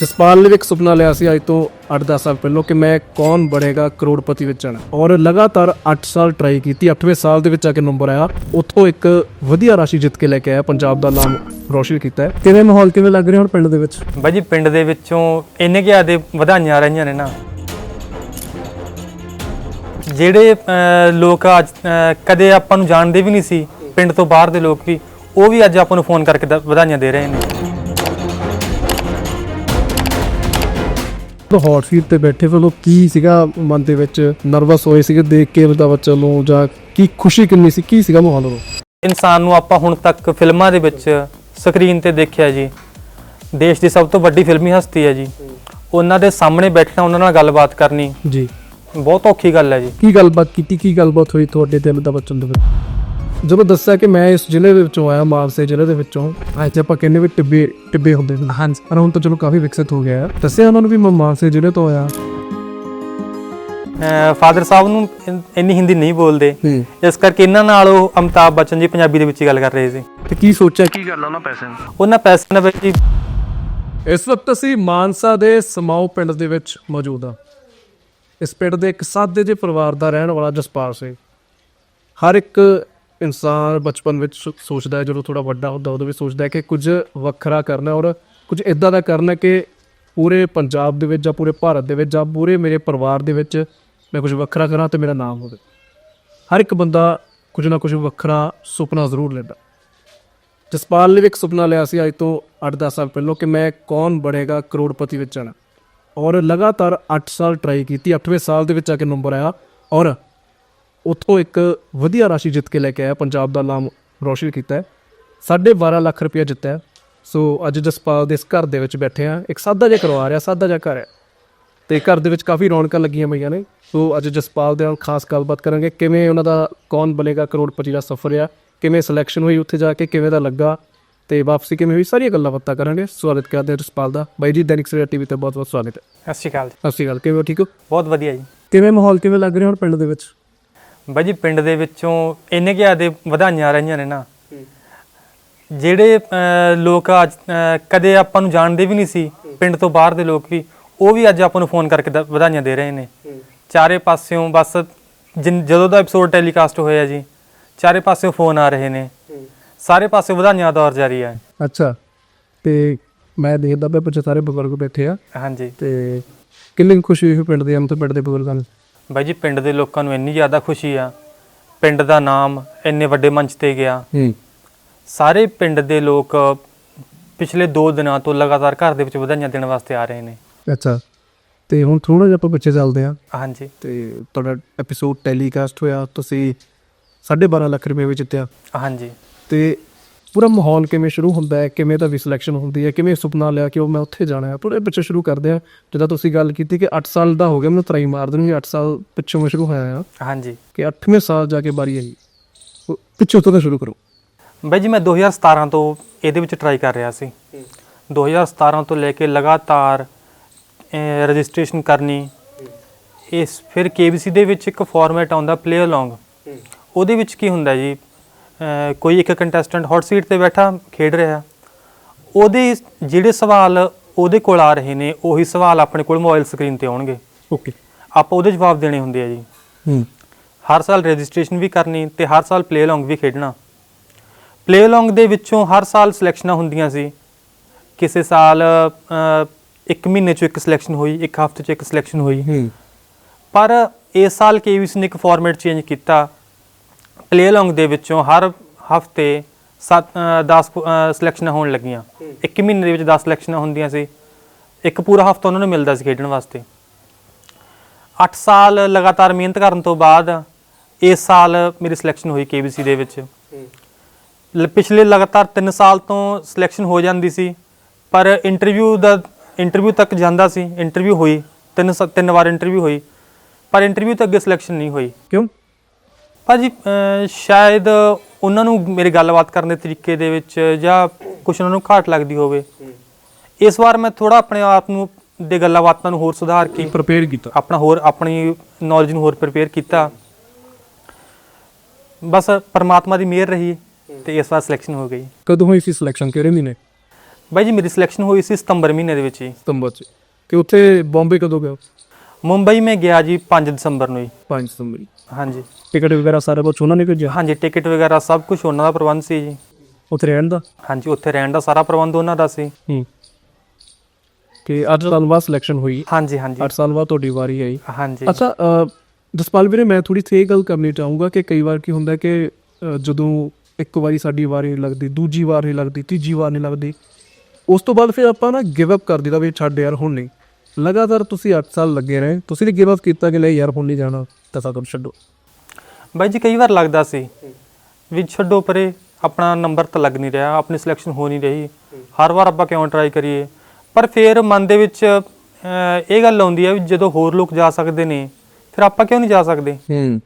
ਜਸਪਾਲ ਨੇ ਵੀ ਇੱਕ ਸੁਪਨਾ ਲਿਆ ਸੀ ਅੱਜ ਤੋਂ 8-10 ਸਾਲ ਪਹਿਲਾਂ ਕਿ ਮੈਂ ਕੌਣ ਬਣੇਗਾ ਕਰੋੜਪਤੀ ਵਿੱਚ ਜਾਣਾ ਔਰ ਲਗਾਤਾਰ 8 ਸਾਲ ਟਰਾਈ ਕੀਤੀ 8ਵੇਂ ਸਾਲ ਦੇ ਵਿੱਚ ਆ ਕੇ ਨੰਬਰ ਆਇਆ। ਉੱਥੋਂ ਇੱਕ ਵਧੀਆ ਰਾਸ਼ੀ ਜਿੱਤ ਕੇ ਲੈ ਕੇ ਆਇਆ ਪੰਜਾਬ ਦਾ ਨਾਮ ਰੋਸ਼ਨ ਕੀਤਾ ਹੈ। ਕਿਵੇਂ ਮਾਹੌਲ ਕਿਵੇਂ ਲੱਗ ਰਿਹਾ ਹੁਣ ਪਿੰਡ ਦੇ ਵਿੱਚ? ਬਾਈ ਜੀ ਪਿੰਡ ਦੇ ਵਿੱਚੋਂ ਇੰਨੇ ਕਿ ਆਦੇ ਵਧਾਈਆਂ ਰਹੀਆਂ ਨੇ ਨਾ। ਜਿਹੜੇ ਅਹ, ਲੋਕ ਅੱਜ ਅਹ, ਕਦੇ ਆਪਾਂ ਨੂੰ ਜਾਣਦੇ ਵੀ ਨਹੀਂ ਸੀ ਪਿੰਡ ਤੋਂ ਬਾਹਰ ਦੇ ਲੋਕ ਵੀ ਉਹ ਵੀ ਅੱਜ ਆਪਾਂ ਨੂੰ ਫੋਨ ਕਰਕੇ ਦ- ਵਧਾਈਆਂ ਦੇ ਰਹੇ ਨੇ। ਹੌਟ ਸੀਟ ਤੇ ਬੈਠੇ ਵੱਲੋਂ ਕੀ ਸੀਗਾ ਮਨ ਦੇ ਵਿੱਚ? ਨਰਵਸ ਹੋਏ ਸੀਗੇ ਦੇਖ ਕੇ ਉਹਦਾ ਬੱਚਾ ਨੂੰ ਜਾਂ ਕੀ ਖੁਸ਼ੀ ਕਿੰਨੀ ਸੀ? ਕੀ ਸੀਗਾ ਮਾਹੌਲ ਉਦੋਂ ਇਨਸਾਨ ਨੂੰ ਆਪਾਂ ਹੁਣ ਤੱਕ ਫਿਲਮਾਂ ਦੇ ਵਿੱਚ ਸਕਰੀਨ ਤੇ ਦੇਖਿਆ ਜੀ। ਦੇਸ਼ ਦੀ ਸਭ ਤੋਂ ਵੱਡੀ ਫਿਲਮੀ ਹਸਤੀ ਹੈ ਜੀ। ਉਹਨਾਂ ਦੇ ਸਾਹਮਣੇ ਬੈਠਣਾ ਉਹਨਾਂ ਨਾਲ ਗੱਲਬਾਤ ਕਰਨੀ ਜੀ। ਬਹੁਤ ਔਖੀ ਗੱਲ ਹੈ ਜੀ। ਕੀ ਗੱਲਬਾਤ ਕੀਤੀ? ਕੀ ਗੱਲਬਾਤ ਹੋਈ ਤੁਹਾਡੇ ਦਿਲ ਦਾ ਬੱਚਨ ਦੇ ਵਿੱਚ? ਜਦੋਂ ਦੱਸਿਆ ਕਿ ਮੈਂ ਇਸ ਜ਼ਿਲ੍ਹੇ ਦੇ ਵਿੱਚੋਂ ਆਇਆ ਮਾਨਸੇ ਜ਼ਿਲ੍ਹੇ ਦੇ ਵਿੱਚੋਂ ਅੱਜ ਆਪਾਂ ਕਹਿੰਦੇ ਵੀ ਟਿੱਬੇ ਟਿੱਬੇ ਹੁੰਦੇ ਨੇ ਹਾਂਜੀ। ਪਰ ਹੁਣ ਤਾਂ ਚਲੋ ਕਾਫੀ ਵਿਕਸਿਤ ਹੋ ਗਿਆ ਹੈ। ਦੱਸਿਆ ਉਹਨਾਂ ਨੂੰ ਵੀ ਮੈਂ ਮਾਨਸੇ ਜ਼ਿਲ੍ਹੇ ਤੋਂ ਆਇਆ। ਫਾਦਰ ਸਾਹਿਬ ਨੂੰ ਇਨ- ਇੰਨੀ ਹਿੰਦੀ ਨਹੀਂ ਬੋਲਦੇ। ਹੂੰ। ਇਸ ਕਰਕੇ ਇਹਨਾਂ ਨਾਲ ਉਹ ਅਮਤਾਬ ਬਚਨ ਜੀ ਪੰਜਾਬੀ ਦੇ ਵਿੱਚ ਹੀ ਗੱਲ ਕਰ ਰਹੇ ਸੀ। ਤੇ ਕੀ ਸੋਚਿਆ? ਕੀ ਗੱਲ ਉਹਨਾਂ ਪੈਸੇ ਨੂੰ ਉਹਨਾਂ ਪੈਸੇ ਨਾਲ ਜੀ ਇਸ ਵਕਤ ਅਸੀਂ ਮਾਨਸਾ ਦੇ ਸਮਾਓ ਪਿੰਡ ਦੇ ਵਿੱਚ ਮੌਜੂਦ ਹਾਂ। ਇਸ ਪਿੰਡ ਦੇ ਇੱਕ ਸਾਦੇ ਜਿਹੇ ਪਰਿਵਾਰ ਦਾ ਰਹਿਣ ਵਾਲਾ ਜਸਪਾਲ ਸਿੰਘ। ਹਰ ਇੱਕ ਇਨਸਾਨ ਬਚਪਨ ਵਿੱਚ ਸੋ- ਸੋਚਦਾ ਹੈ, ਜਦੋਂ ਥੋੜਾ ਵੱਡਾ ਹੁੰਦਾ, ਉਦੋਂ ਵੀ ਸੋਚਦਾ ਹੈ ਕਿ ਕੁਝ ਵੱਖਰਾ ਕਰਨਾ ਔਰ ਕੁਝ ਇਦਾਂ ਦਾ ਕਰਨਾ ਕਿ ਪੂਰੇ ਪੰਜਾਬ ਦੇ ਵਿੱਚ ਜਾਂ ਪੂਰੇ ਭਾਰਤ ਦੇ ਵਿੱਚ ਜਾਂ ਪੂਰੇ ਮੇਰੇ ਪਰਿਵਾਰ ਦੇ ਵਿੱਚ ਮੈਂ ਕੁਝ ਵੱਖਰਾ ਕਰਾਂ ਤੇ ਮੇਰਾ ਨਾਮ ਹੋਵੇ। ਹਰ ਇੱਕ ਬੰਦਾ ਕੁਝ ਨਾ ਕੁਝ ਵੱਖਰਾ ਸੁਪਨਾ ਜ਼ਰੂਰ ਲੈਂਦਾ। ਜਸਪਾਲ ਨੇ ਵੀ ਇੱਕ ਸੁਪਨਾ ਲਿਆ ਸੀ ਅੱਜ ਤੋਂ 8-10 ਸਾਲ ਪਹਿਲਾਂ ਕਿ ਮੈਂ ਕੌਣ ਬਣੇਗਾ ਕਰੋੜਪਤੀ ਵਿੱਚ ਜਾਣਾ। ਔਰ ਲਗਾਤਾਰ 8 ਸਾਲ ਟਰਾਈ ਕੀਤੀ 8ਵੇਂ ਸਾਲ ਦੇ ਵਿੱਚ ਆ ਕੇ ਨੰਬਰ ਆਇਆ ਔਰ ਉੱਥੋਂ ਇੱਕ ਵਧੀਆ ਰਾਸ਼ੀ ਜਿੱਤ ਕੇ ਲੈ ਕੇ ਆਇਆ ਪੰਜਾਬ ਦਾ ਨਾਮ ਰੋਸ਼ਨ ਕੀਤਾ ਹੈ। 12.5 ਲੱਖ ਰੁਪਇਆ ਜਿੱਤਿਆ। ਸੋ ਅੱਜ ਜਸਪਾਲ ਦੇ ਇਸ ਘਰ ਦੇ ਵਿੱਚ ਬੈਠੇ ਆ ਇੱਕ ਸਾਦਾ ਜਿਹਾ ਕਰਵਾ ਰਿਹਾ ਸਾਦਾ ਜਿਹਾ ਘਰ ਹੈ। ਤੇ ਘਰ ਦੇ ਵਿੱਚ ਕਾਫੀ ਰੌਣਕਾਂ ਲੱਗੀਆਂ ਪਈਆਂ ਨੇ। ਸੋ ਅੱਜ ਜਸਪਾਲ ਦੇ ਨਾਲ ਖਾਸ ਗੱਲਬਾਤ ਕਰਾਂਗੇ। ਕਿਵੇਂ ਉਹਨਾਂ ਦਾ ਕੌਣ ਬਣੇਗਾ ਕਰੋੜਪਤੀ ਦਾ ਸਫ਼ਰ ਆ ਕਿਵੇਂ ਸਿਲੈਕਸ਼ਨ ਹੋਈ ਉੱਥੇ ਜਾ ਕੇ ਕਿਵੇਂ ਦਾ ਲੱਗਾ? ਤੇ ਵਾਪਸੀ ਕਿਵੇਂ ਹੋਈ? ਸਾਰੀਆਂ ਗੱਲਾਂ ਬਾਤਾਂ ਕਰਾਂਗੇ। ਸਵਾਗਤ ਕਰਦੇ ਹਾਂ ਜਸਪਾਲ ਦਾ। ਬਾਈ ਜੀ ਦੈਨਿਕ ਸਵੇਰਾ ਟੀਵੀ ਤੇ ਬਹੁਤ ਬਹੁਤ ਸਵਾਗਤ ਹੈ। ਸਤਿ ਸ਼੍ਰੀ ਅਕਾਲ ਸਤਿ ਸ਼੍ਰੀ ਅਕਾਲ। ਕਿਵੇਂ ਹੋ? ਠੀਕ ਹੋ? ਬਹੁਤ ਵਧੀਆ ਜੀ। ਕਿਵੇਂ ਮਾਹੌਲ ਕਿਵੇਂ ਲੱਗ ਰਿਹਾ ਹੁਣ ਪਿੰਡ ਦੇ ਵਿੱਚ? ਬਾਈ ਜੀ ਪਿੰਡ ਦੇ ਵਿੱਚੋਂ ਇੰਨੇ ਕਿ ਆਦੇ ਵਧਾਈਆਂ ਰਹੀਆਂ ਨੇ ਨਾ। ਜਿਹੜੇ ਅਹ, ਲੋਕ ਅੱਜ ਅਹ, ਕਦੇ ਆਪਾਂ ਨੂੰ ਜਾਣਦੇ ਵੀ ਨਹੀਂ ਸੀ ਪਿੰਡ ਤੋਂ ਬਾਹਰ ਦੇ ਲੋਕ ਵੀ ਉਹ ਵੀ ਅੱਜ ਆਪਾਂ ਨੂੰ ਫੋਨ ਕਰਕੇ ਦ- ਵਧਾਈਆਂ ਦੇ ਰਹੇ ਨੇ। ਚਾਰੇ ਪਾਸਿਓਂ ਬਸ ਜਿਨ- ਜਦੋਂ ਦਾ ਐਪੀਸੋਡ ਟੈਲੀਕਾਸਟ ਹੋਇਆ ਜੀ ਚਾਰੇ ਪਾਸਿਓਂ ਫੋਨ ਆ ਰਹੇ ਨੇ। ਸਾਰੇ ਪਾਸੇ ਵਧਾਈਆਂ ਦਾ ਦੌਰ ਜਾਰੀ ਹੈ ਅੱਛਾ। ਤੇ ਮੈਂ ਦੇਖਦਾ ਪਿਆ ਪਿੱਛੇ ਸਾਰੇ ਬਜ਼ੁਰਗ ਬੈਠੇ ਆ। ਹਾਂਜੀ। ਤੇ ਕਿੰਨੀ ਕੁ ਖੁਸ਼ੀ ਹੋਈ ਪਿੰਡ ਦੇ ਆਮ ਤੇ ਪਿੰਡ ਦੇ ਬਜ਼ੁਰਗਾਂ ਨੂੰ? ਬਾਈ ਜੀ ਪਿੰਡ ਦੇ ਲੋਕਾਂ ਨੂੰ ਇੰਨੀ ਜ਼ਿਆਦਾ ਖੁਸ਼ੀ ਆ। ਪਿੰਡ ਦਾ ਨਾਮ ਇੰਨੇ ਵੱਡੇ ਮੰਚ ਤੇ ਗਿਆ। ਹੂੰ। ਸਾਰੇ ਪਿੰਡ ਦੇ ਲੋਕ ਪਿਛਲੇ 2 ਦਿਨਾਂ ਤੋਂ ਲਗਾਤਾਰ ਘਰ ਦੇ ਵਿੱਚ ਵਧਾਈਆਂ ਦੇਣ ਵਾਸਤੇ ਆ ਰਹੇ ਨੇ। ਅੱਛਾ। ਤੇ ਹੁਣ ਥੋੜਾ ਜਿਹਾ ਆਪਾਂ ਪਿੱਛੇ ਚੱਲਦੇ ਆ ਹਾਂਜੀ। ਤੇ ਤੁਹਾਡਾ ਐਪੀਸੋਡ ਟੈਲੀਕਾਸਟ ਹੋਇਆ ਤੁਸੀਂ 12.5 ਲੱਖ ਰੁਪਏ ਵਿੱਚ ਜਿੱਤਿਆ। ਹਾਂਜੀ। ਤੇ ਪੂਰਾ ਮਾਹੌਲ ਕਿਵੇਂ ਸ਼ੁਰੂ ਹੁੰਦਾ ਹੈ ਕਿਵੇਂ ਤਾਂ ਵੀ ਸਿਲੈਕਸ਼ਨ ਹੁੰਦੀ ਹੈ ਕਿਵੇਂ ਸੁਪਨਾ ਲਿਆ ਕਿ ਉਹ ਮੈਂ ਉੱਥੇ ਜਾਣਾ ਹੈ। ਪੂਰੇ ਪਿੱਛੇ ਸ਼ੁਰੂ ਕਰਦੇ ਆ ਜਿੱਦਾਂ ਤੁਸੀਂ ਗੱਲ ਕੀਤੀ ਕਿ 8 ਸਾਲ ਦਾ ਹੋ ਗਿਆ ਮੈਨੂੰ ਤਰਾਈ ਮਾਰ ਦੇਣੀ 8 ਸਾਲ ਪਿੱਛੋਂ ਮੈਂ ਸ਼ੁਰੂ ਹੋਇਆ ਆ ਹਾਂਜੀ। ਕਿ 8ਵੇਂ ਸਾਲ ਜਾ ਕੇ ਬਾਰੀ ਆਈ। ਪਿੱਛੋਂ ਤੋਂ ਤਾਂ ਸ਼ੁਰੂ ਕਰੋ। ਬਾਈ ਜੀ ਮੈਂ 2017 ਤੋਂ ਇਹਦੇ ਵਿੱਚ ਟਰਾਈ ਕਰ ਰਿਹਾ ਸੀ। 2017 ਤੋਂ ਲੈ ਕੇ ਲਗਾਤਾਰ ਰਜਿਸਟ੍ਰੇਸ਼ਨ ਕਰਨੀ। ਇਸ ਫਿਰ KBC ਦੇ ਵਿੱਚ ਇੱਕ ਫਾਰਮੈਟ ਆਉਂਦਾ ਪਲੇ ਅਲੋਂਗ ਉਹਦੇ ਵਿੱਚ ਕੀ ਹੁੰਦਾ ਜੀ? ਕੋਈ ਇੱਕ ਕੰਟੈਸਟੈਂਟ ਹੌਟ ਸੀਟ ਤੇ ਬੈਠਾ ਖੇਡ ਰਿਹਾ। ਉਹਦੇ ਜਿਹੜੇ ਸਵਾਲ ਉਹਦੇ ਕੋਲ ਆ ਰਹੇ ਨੇ ਉਹੀ ਸਵਾਲ ਆਪਣੇ ਕੋਲ ਮੋਬਾਈਲ ਸਕਰੀਨ ਤੇ ਆਉਣਗੇ। ਓਕੇ ਆਪਾਂ ਉਹਦੇ ਜਵਾਬ ਦੇਣੇ ਹੁੰਦੇ ਆ ਜੀ। ਹੂੰ। ਹਰ ਸਾਲ ਰਜਿਸਟ੍ਰੇਸ਼ਨ ਵੀ ਕਰਨੀ ਤੇ ਹਰ ਸਾਲ ਪਲੇ ਅਲੋਂਗ ਵੀ ਖੇਡਣਾ। ਪਲੇ ਅਲੋਂਗ ਦੇ ਵਿੱਚੋਂ ਹਰ ਸਾਲ ਸਿਲੈਕਸ਼ਨਾਂ ਹੁੰਦੀਆਂ ਸੀ। ਕਿਸੇ ਸਾਲ ਇੱਕ ਮਹੀਨੇ 'ਚ ਇੱਕ ਸਿਲੈਕਸ਼ਨ ਹੋਈ ਇੱਕ ਹਫ਼ਤੇ 'ਚ ਇੱਕ ਸਿਲੈਕਸ਼ਨ ਹੋਈ। ਪਰ ਇਸ ਸਾਲ KBC ਨੇ ਇੱਕ ਫਾਰਮੈਟ ਚੇਂਜ ਕੀਤਾ। ਪਲੇ ਅਲੋਂਗ ਦੇ ਵਿੱਚੋਂ ਹਰ ਹਫ਼ਤੇ 7 10 ਸਿਲੈਕਸ਼ਨਾਂ ਹੋਣ ਲੱਗੀਆਂ। ਇੱਕ ਮਹੀਨੇ ਦੇ ਵਿੱਚ 10 ਸਿਲੈਕਸ਼ਨਾਂ ਹੁੰਦੀਆਂ ਸੀ। ਇੱਕ ਪੂਰਾ ਹਫ਼ਤਾ ਉਹਨਾਂ ਨੂੰ ਮਿਲਦਾ ਸੀ ਖੇਡਣ ਵਾਸਤੇ। 8 ਸਾਲ ਲਗਾਤਾਰ ਮਿਹਨਤ ਕਰਨ ਤੋਂ ਬਾਅਦ ਇਸ ਸਾਲ ਮੇਰੀ ਸਿਲੈਕਸ਼ਨ ਹੋਈ KBC ਦੇ ਵਿੱਚ। ਪਿਛਲੇ ਲਗਾਤਾਰ 3 ਸਾਲ ਤੋਂ ਸਿਲੈਕਸ਼ਨ ਹੋ ਜਾਂਦੀ ਸੀ ਪਰ ਇੰਟਰਵਿਊ ਦਾ ਇੰਟਰਵਿਊ ਤੱਕ ਜਾਂਦਾ ਸੀ। ਇੰਟਰਵਿਊ ਹੋਈ ਤਿੰਨ ਸ- ਤਿੰਨ ਵਾਰ ਇੰਟਰਵਿਊ ਹੋਈ ਪਰ ਇੰਟਰਵਿਊ ਤੋਂ ਅੱਗੇ ਸਿਲੈਕਸ਼ਨ ਨਹੀਂ ਹੋਈ। ਕਿਉਂ? ਭਾਜੀ ਅਹ ਸ਼ਾਇਦ ਉਹਨਾਂ ਨੂੰ ਮੇਰੀ ਗੱਲਬਾਤ ਕਰਨ ਦੇ ਤਰੀਕੇ ਦੇ ਵਿੱਚ ਜਾਂ ਕੁਝ ਉਹਨਾਂ ਨੂੰ ਘਾਟ ਲੱਗਦੀ ਹੋਵੇ। ਇਸ ਵਾਰ ਮੈਂ ਥੋੜਾ ਆਪਣੇ ਆਪ ਨੂੰ ਦੇ ਗੱਲਾਂ ਬਾਤਾਂ ਨੂੰ ਹੋਰ ਸੁਧਾਰ ਕੇ ਪ੍ਰਪੇਅਰ ਕੀਤਾ। ਆਪਣਾ ਹੋਰ ਆਪਣੀ ਨੌਲੇਜ ਨੂੰ ਹੋਰ ਪ੍ਰਿਪੇਅਰ ਕੀਤਾ। ਬਸ ਪਰਮਾਤਮਾ ਦੀ ਮਿਹਰ ਰਹੀ ਤੇ ਇਸ ਵਾਰ ਸਿਲੈਕਸ਼ਨ ਹੋ ਗਈ। ਕਦੋਂ ਹੋਈ ਸੀ ਸਿਲੈਕਸ਼ਨ ਕਿਹੜੇ ਮਹੀਨੇ? ਬਾਈ ਜੀ ਮੇਰੀ ਸਿਲੈਕਸ਼ਨ ਹੋਈ ਸੀ ਸਤੰਬਰ ਮਹੀਨੇ ਦੇ ਵਿੱਚ ਜੀ। ਸਤੰਬਰ ਚ। ਕਿ ਉੱਥੇ ਬੰਬੇ ਕਦੋਂ ਗਏ? ਮੁੰਬਈ ਮੈਂ ਗਿਆ ਜੀ 5 ਦਸੰਬਰ ਨੂੰ ਜੀ। 5 ਸਤੰਬਰ। ਹਾਂਜੀ। ਟਿਕਟ ਵਗੈਰਾ ਸਾਰਾ ਕੁਝ ਉਹਨਾਂ ਨੇ ਭੇਜਿਆ? ਹਾਂਜੀ ਟਿਕਟ ਵਗੈਰਾ ਸਭ ਕੁਝ ਉਹਨਾਂ ਦਾ ਪ੍ਰਬੰਧ ਸੀ ਜੀ। ਉੱਥੇ ਰਹਿਣ ਦਾ? ਹਾਂਜੀ ਉੱਥੇ ਰਹਿਣ ਦਾ ਸਾਰਾ ਪ੍ਰਬੰਧ ਉਹਨਾਂ ਦਾ ਸੀ। ਹੂੰ। ਕਿ 8 ਸਾਲ ਬਾਅਦ ਸਿਲੈਕਸ਼ਨ ਹੋਈ? ਹਾਂਜੀ ਹਾਂਜੀ। 8 ਸਾਲ ਬਾਅਦ ਤੁਹਾਡੀ ਵਾਰੀ ਆਈ? ਹਾਂਜੀ। ਅੱਛਾ ਜਸਪਾਲ ਵੀਰੇ ਮੈਂ ਥੋੜੀ ਸੇ ਗੱਲ ਕਰਨੀ ਚਾਹੂੰਗਾ ਕਿ ਕਈ ਵਾਰ ਕੀ ਹੁੰਦਾ ਕਿ ਜਦੋਂ ਇੱਕ ਵਾਰੀ ਸਾਡੀ ਵਾਰੀ ਲੱਗਦੀ ਦੂਜੀ ਵਾਰ ਨਹੀਂ ਲੱਗਦੀ ਤੀਜੀ ਵਾਰ ਨਹੀਂ ਲੱਗਦੀ ਉਸ ਤੋਂ ਬਾਅਦ ਫਿਰ ਆਪਾਂ ਨਾ ਗਿਵ ਅਪ ਕਰ ਦਿੱਤਾ ਵੀ ਛੱਡ ਯਾਰ ਹੁਣ ਨਹੀਂ। ਲਗਾਤਾਰ ਤੁਸੀਂ 8 ਸਾਲ ਲੱਗੇ ਰਹੇ ਤੁਸੀਂ ਨੇ ਗਿਵ ਅਪ ਕੀਤਾ ਕਿ ਨਹੀਂ ਯਾਰ ਹੁਣ ਨਹੀਂ ਜਾਣਾ ਤਾਂ ਸਾਡਾ ਛੱਡੋ। ਬਾਈ ਜੀ ਕਈ ਵਾਰ ਲੱਗਦਾ ਸੀ ਵੀ ਛੱਡੋ ਪਰੇ ਆਪਣਾ ਨੰਬਰ ਤਾਂ ਲੱਗ ਨਹੀਂ ਰਿਹਾ ਆਪਣੀ ਸਿਲੈਕਸ਼ਨ ਹੋ ਨਹੀਂ ਰਹੀ ਹਰ ਵਾਰ ਆਪਾਂ ਕਿਉਂ ਟਰਾਈ ਕਰੀਏ? ਪਰ ਫਿਰ ਮਨ ਦੇ ਵਿੱਚ ਇਹ ਗੱਲ ਆਉਂਦੀ ਹੈ ਵੀ ਜਦੋਂ ਹੋਰ ਲੋਕ ਜਾ ਸਕਦੇ ਨੇ ਫਿਰ ਆਪਾਂ ਕਿਉਂ ਨਹੀਂ ਜਾ ਸਕਦੇ? ਹੂੰ।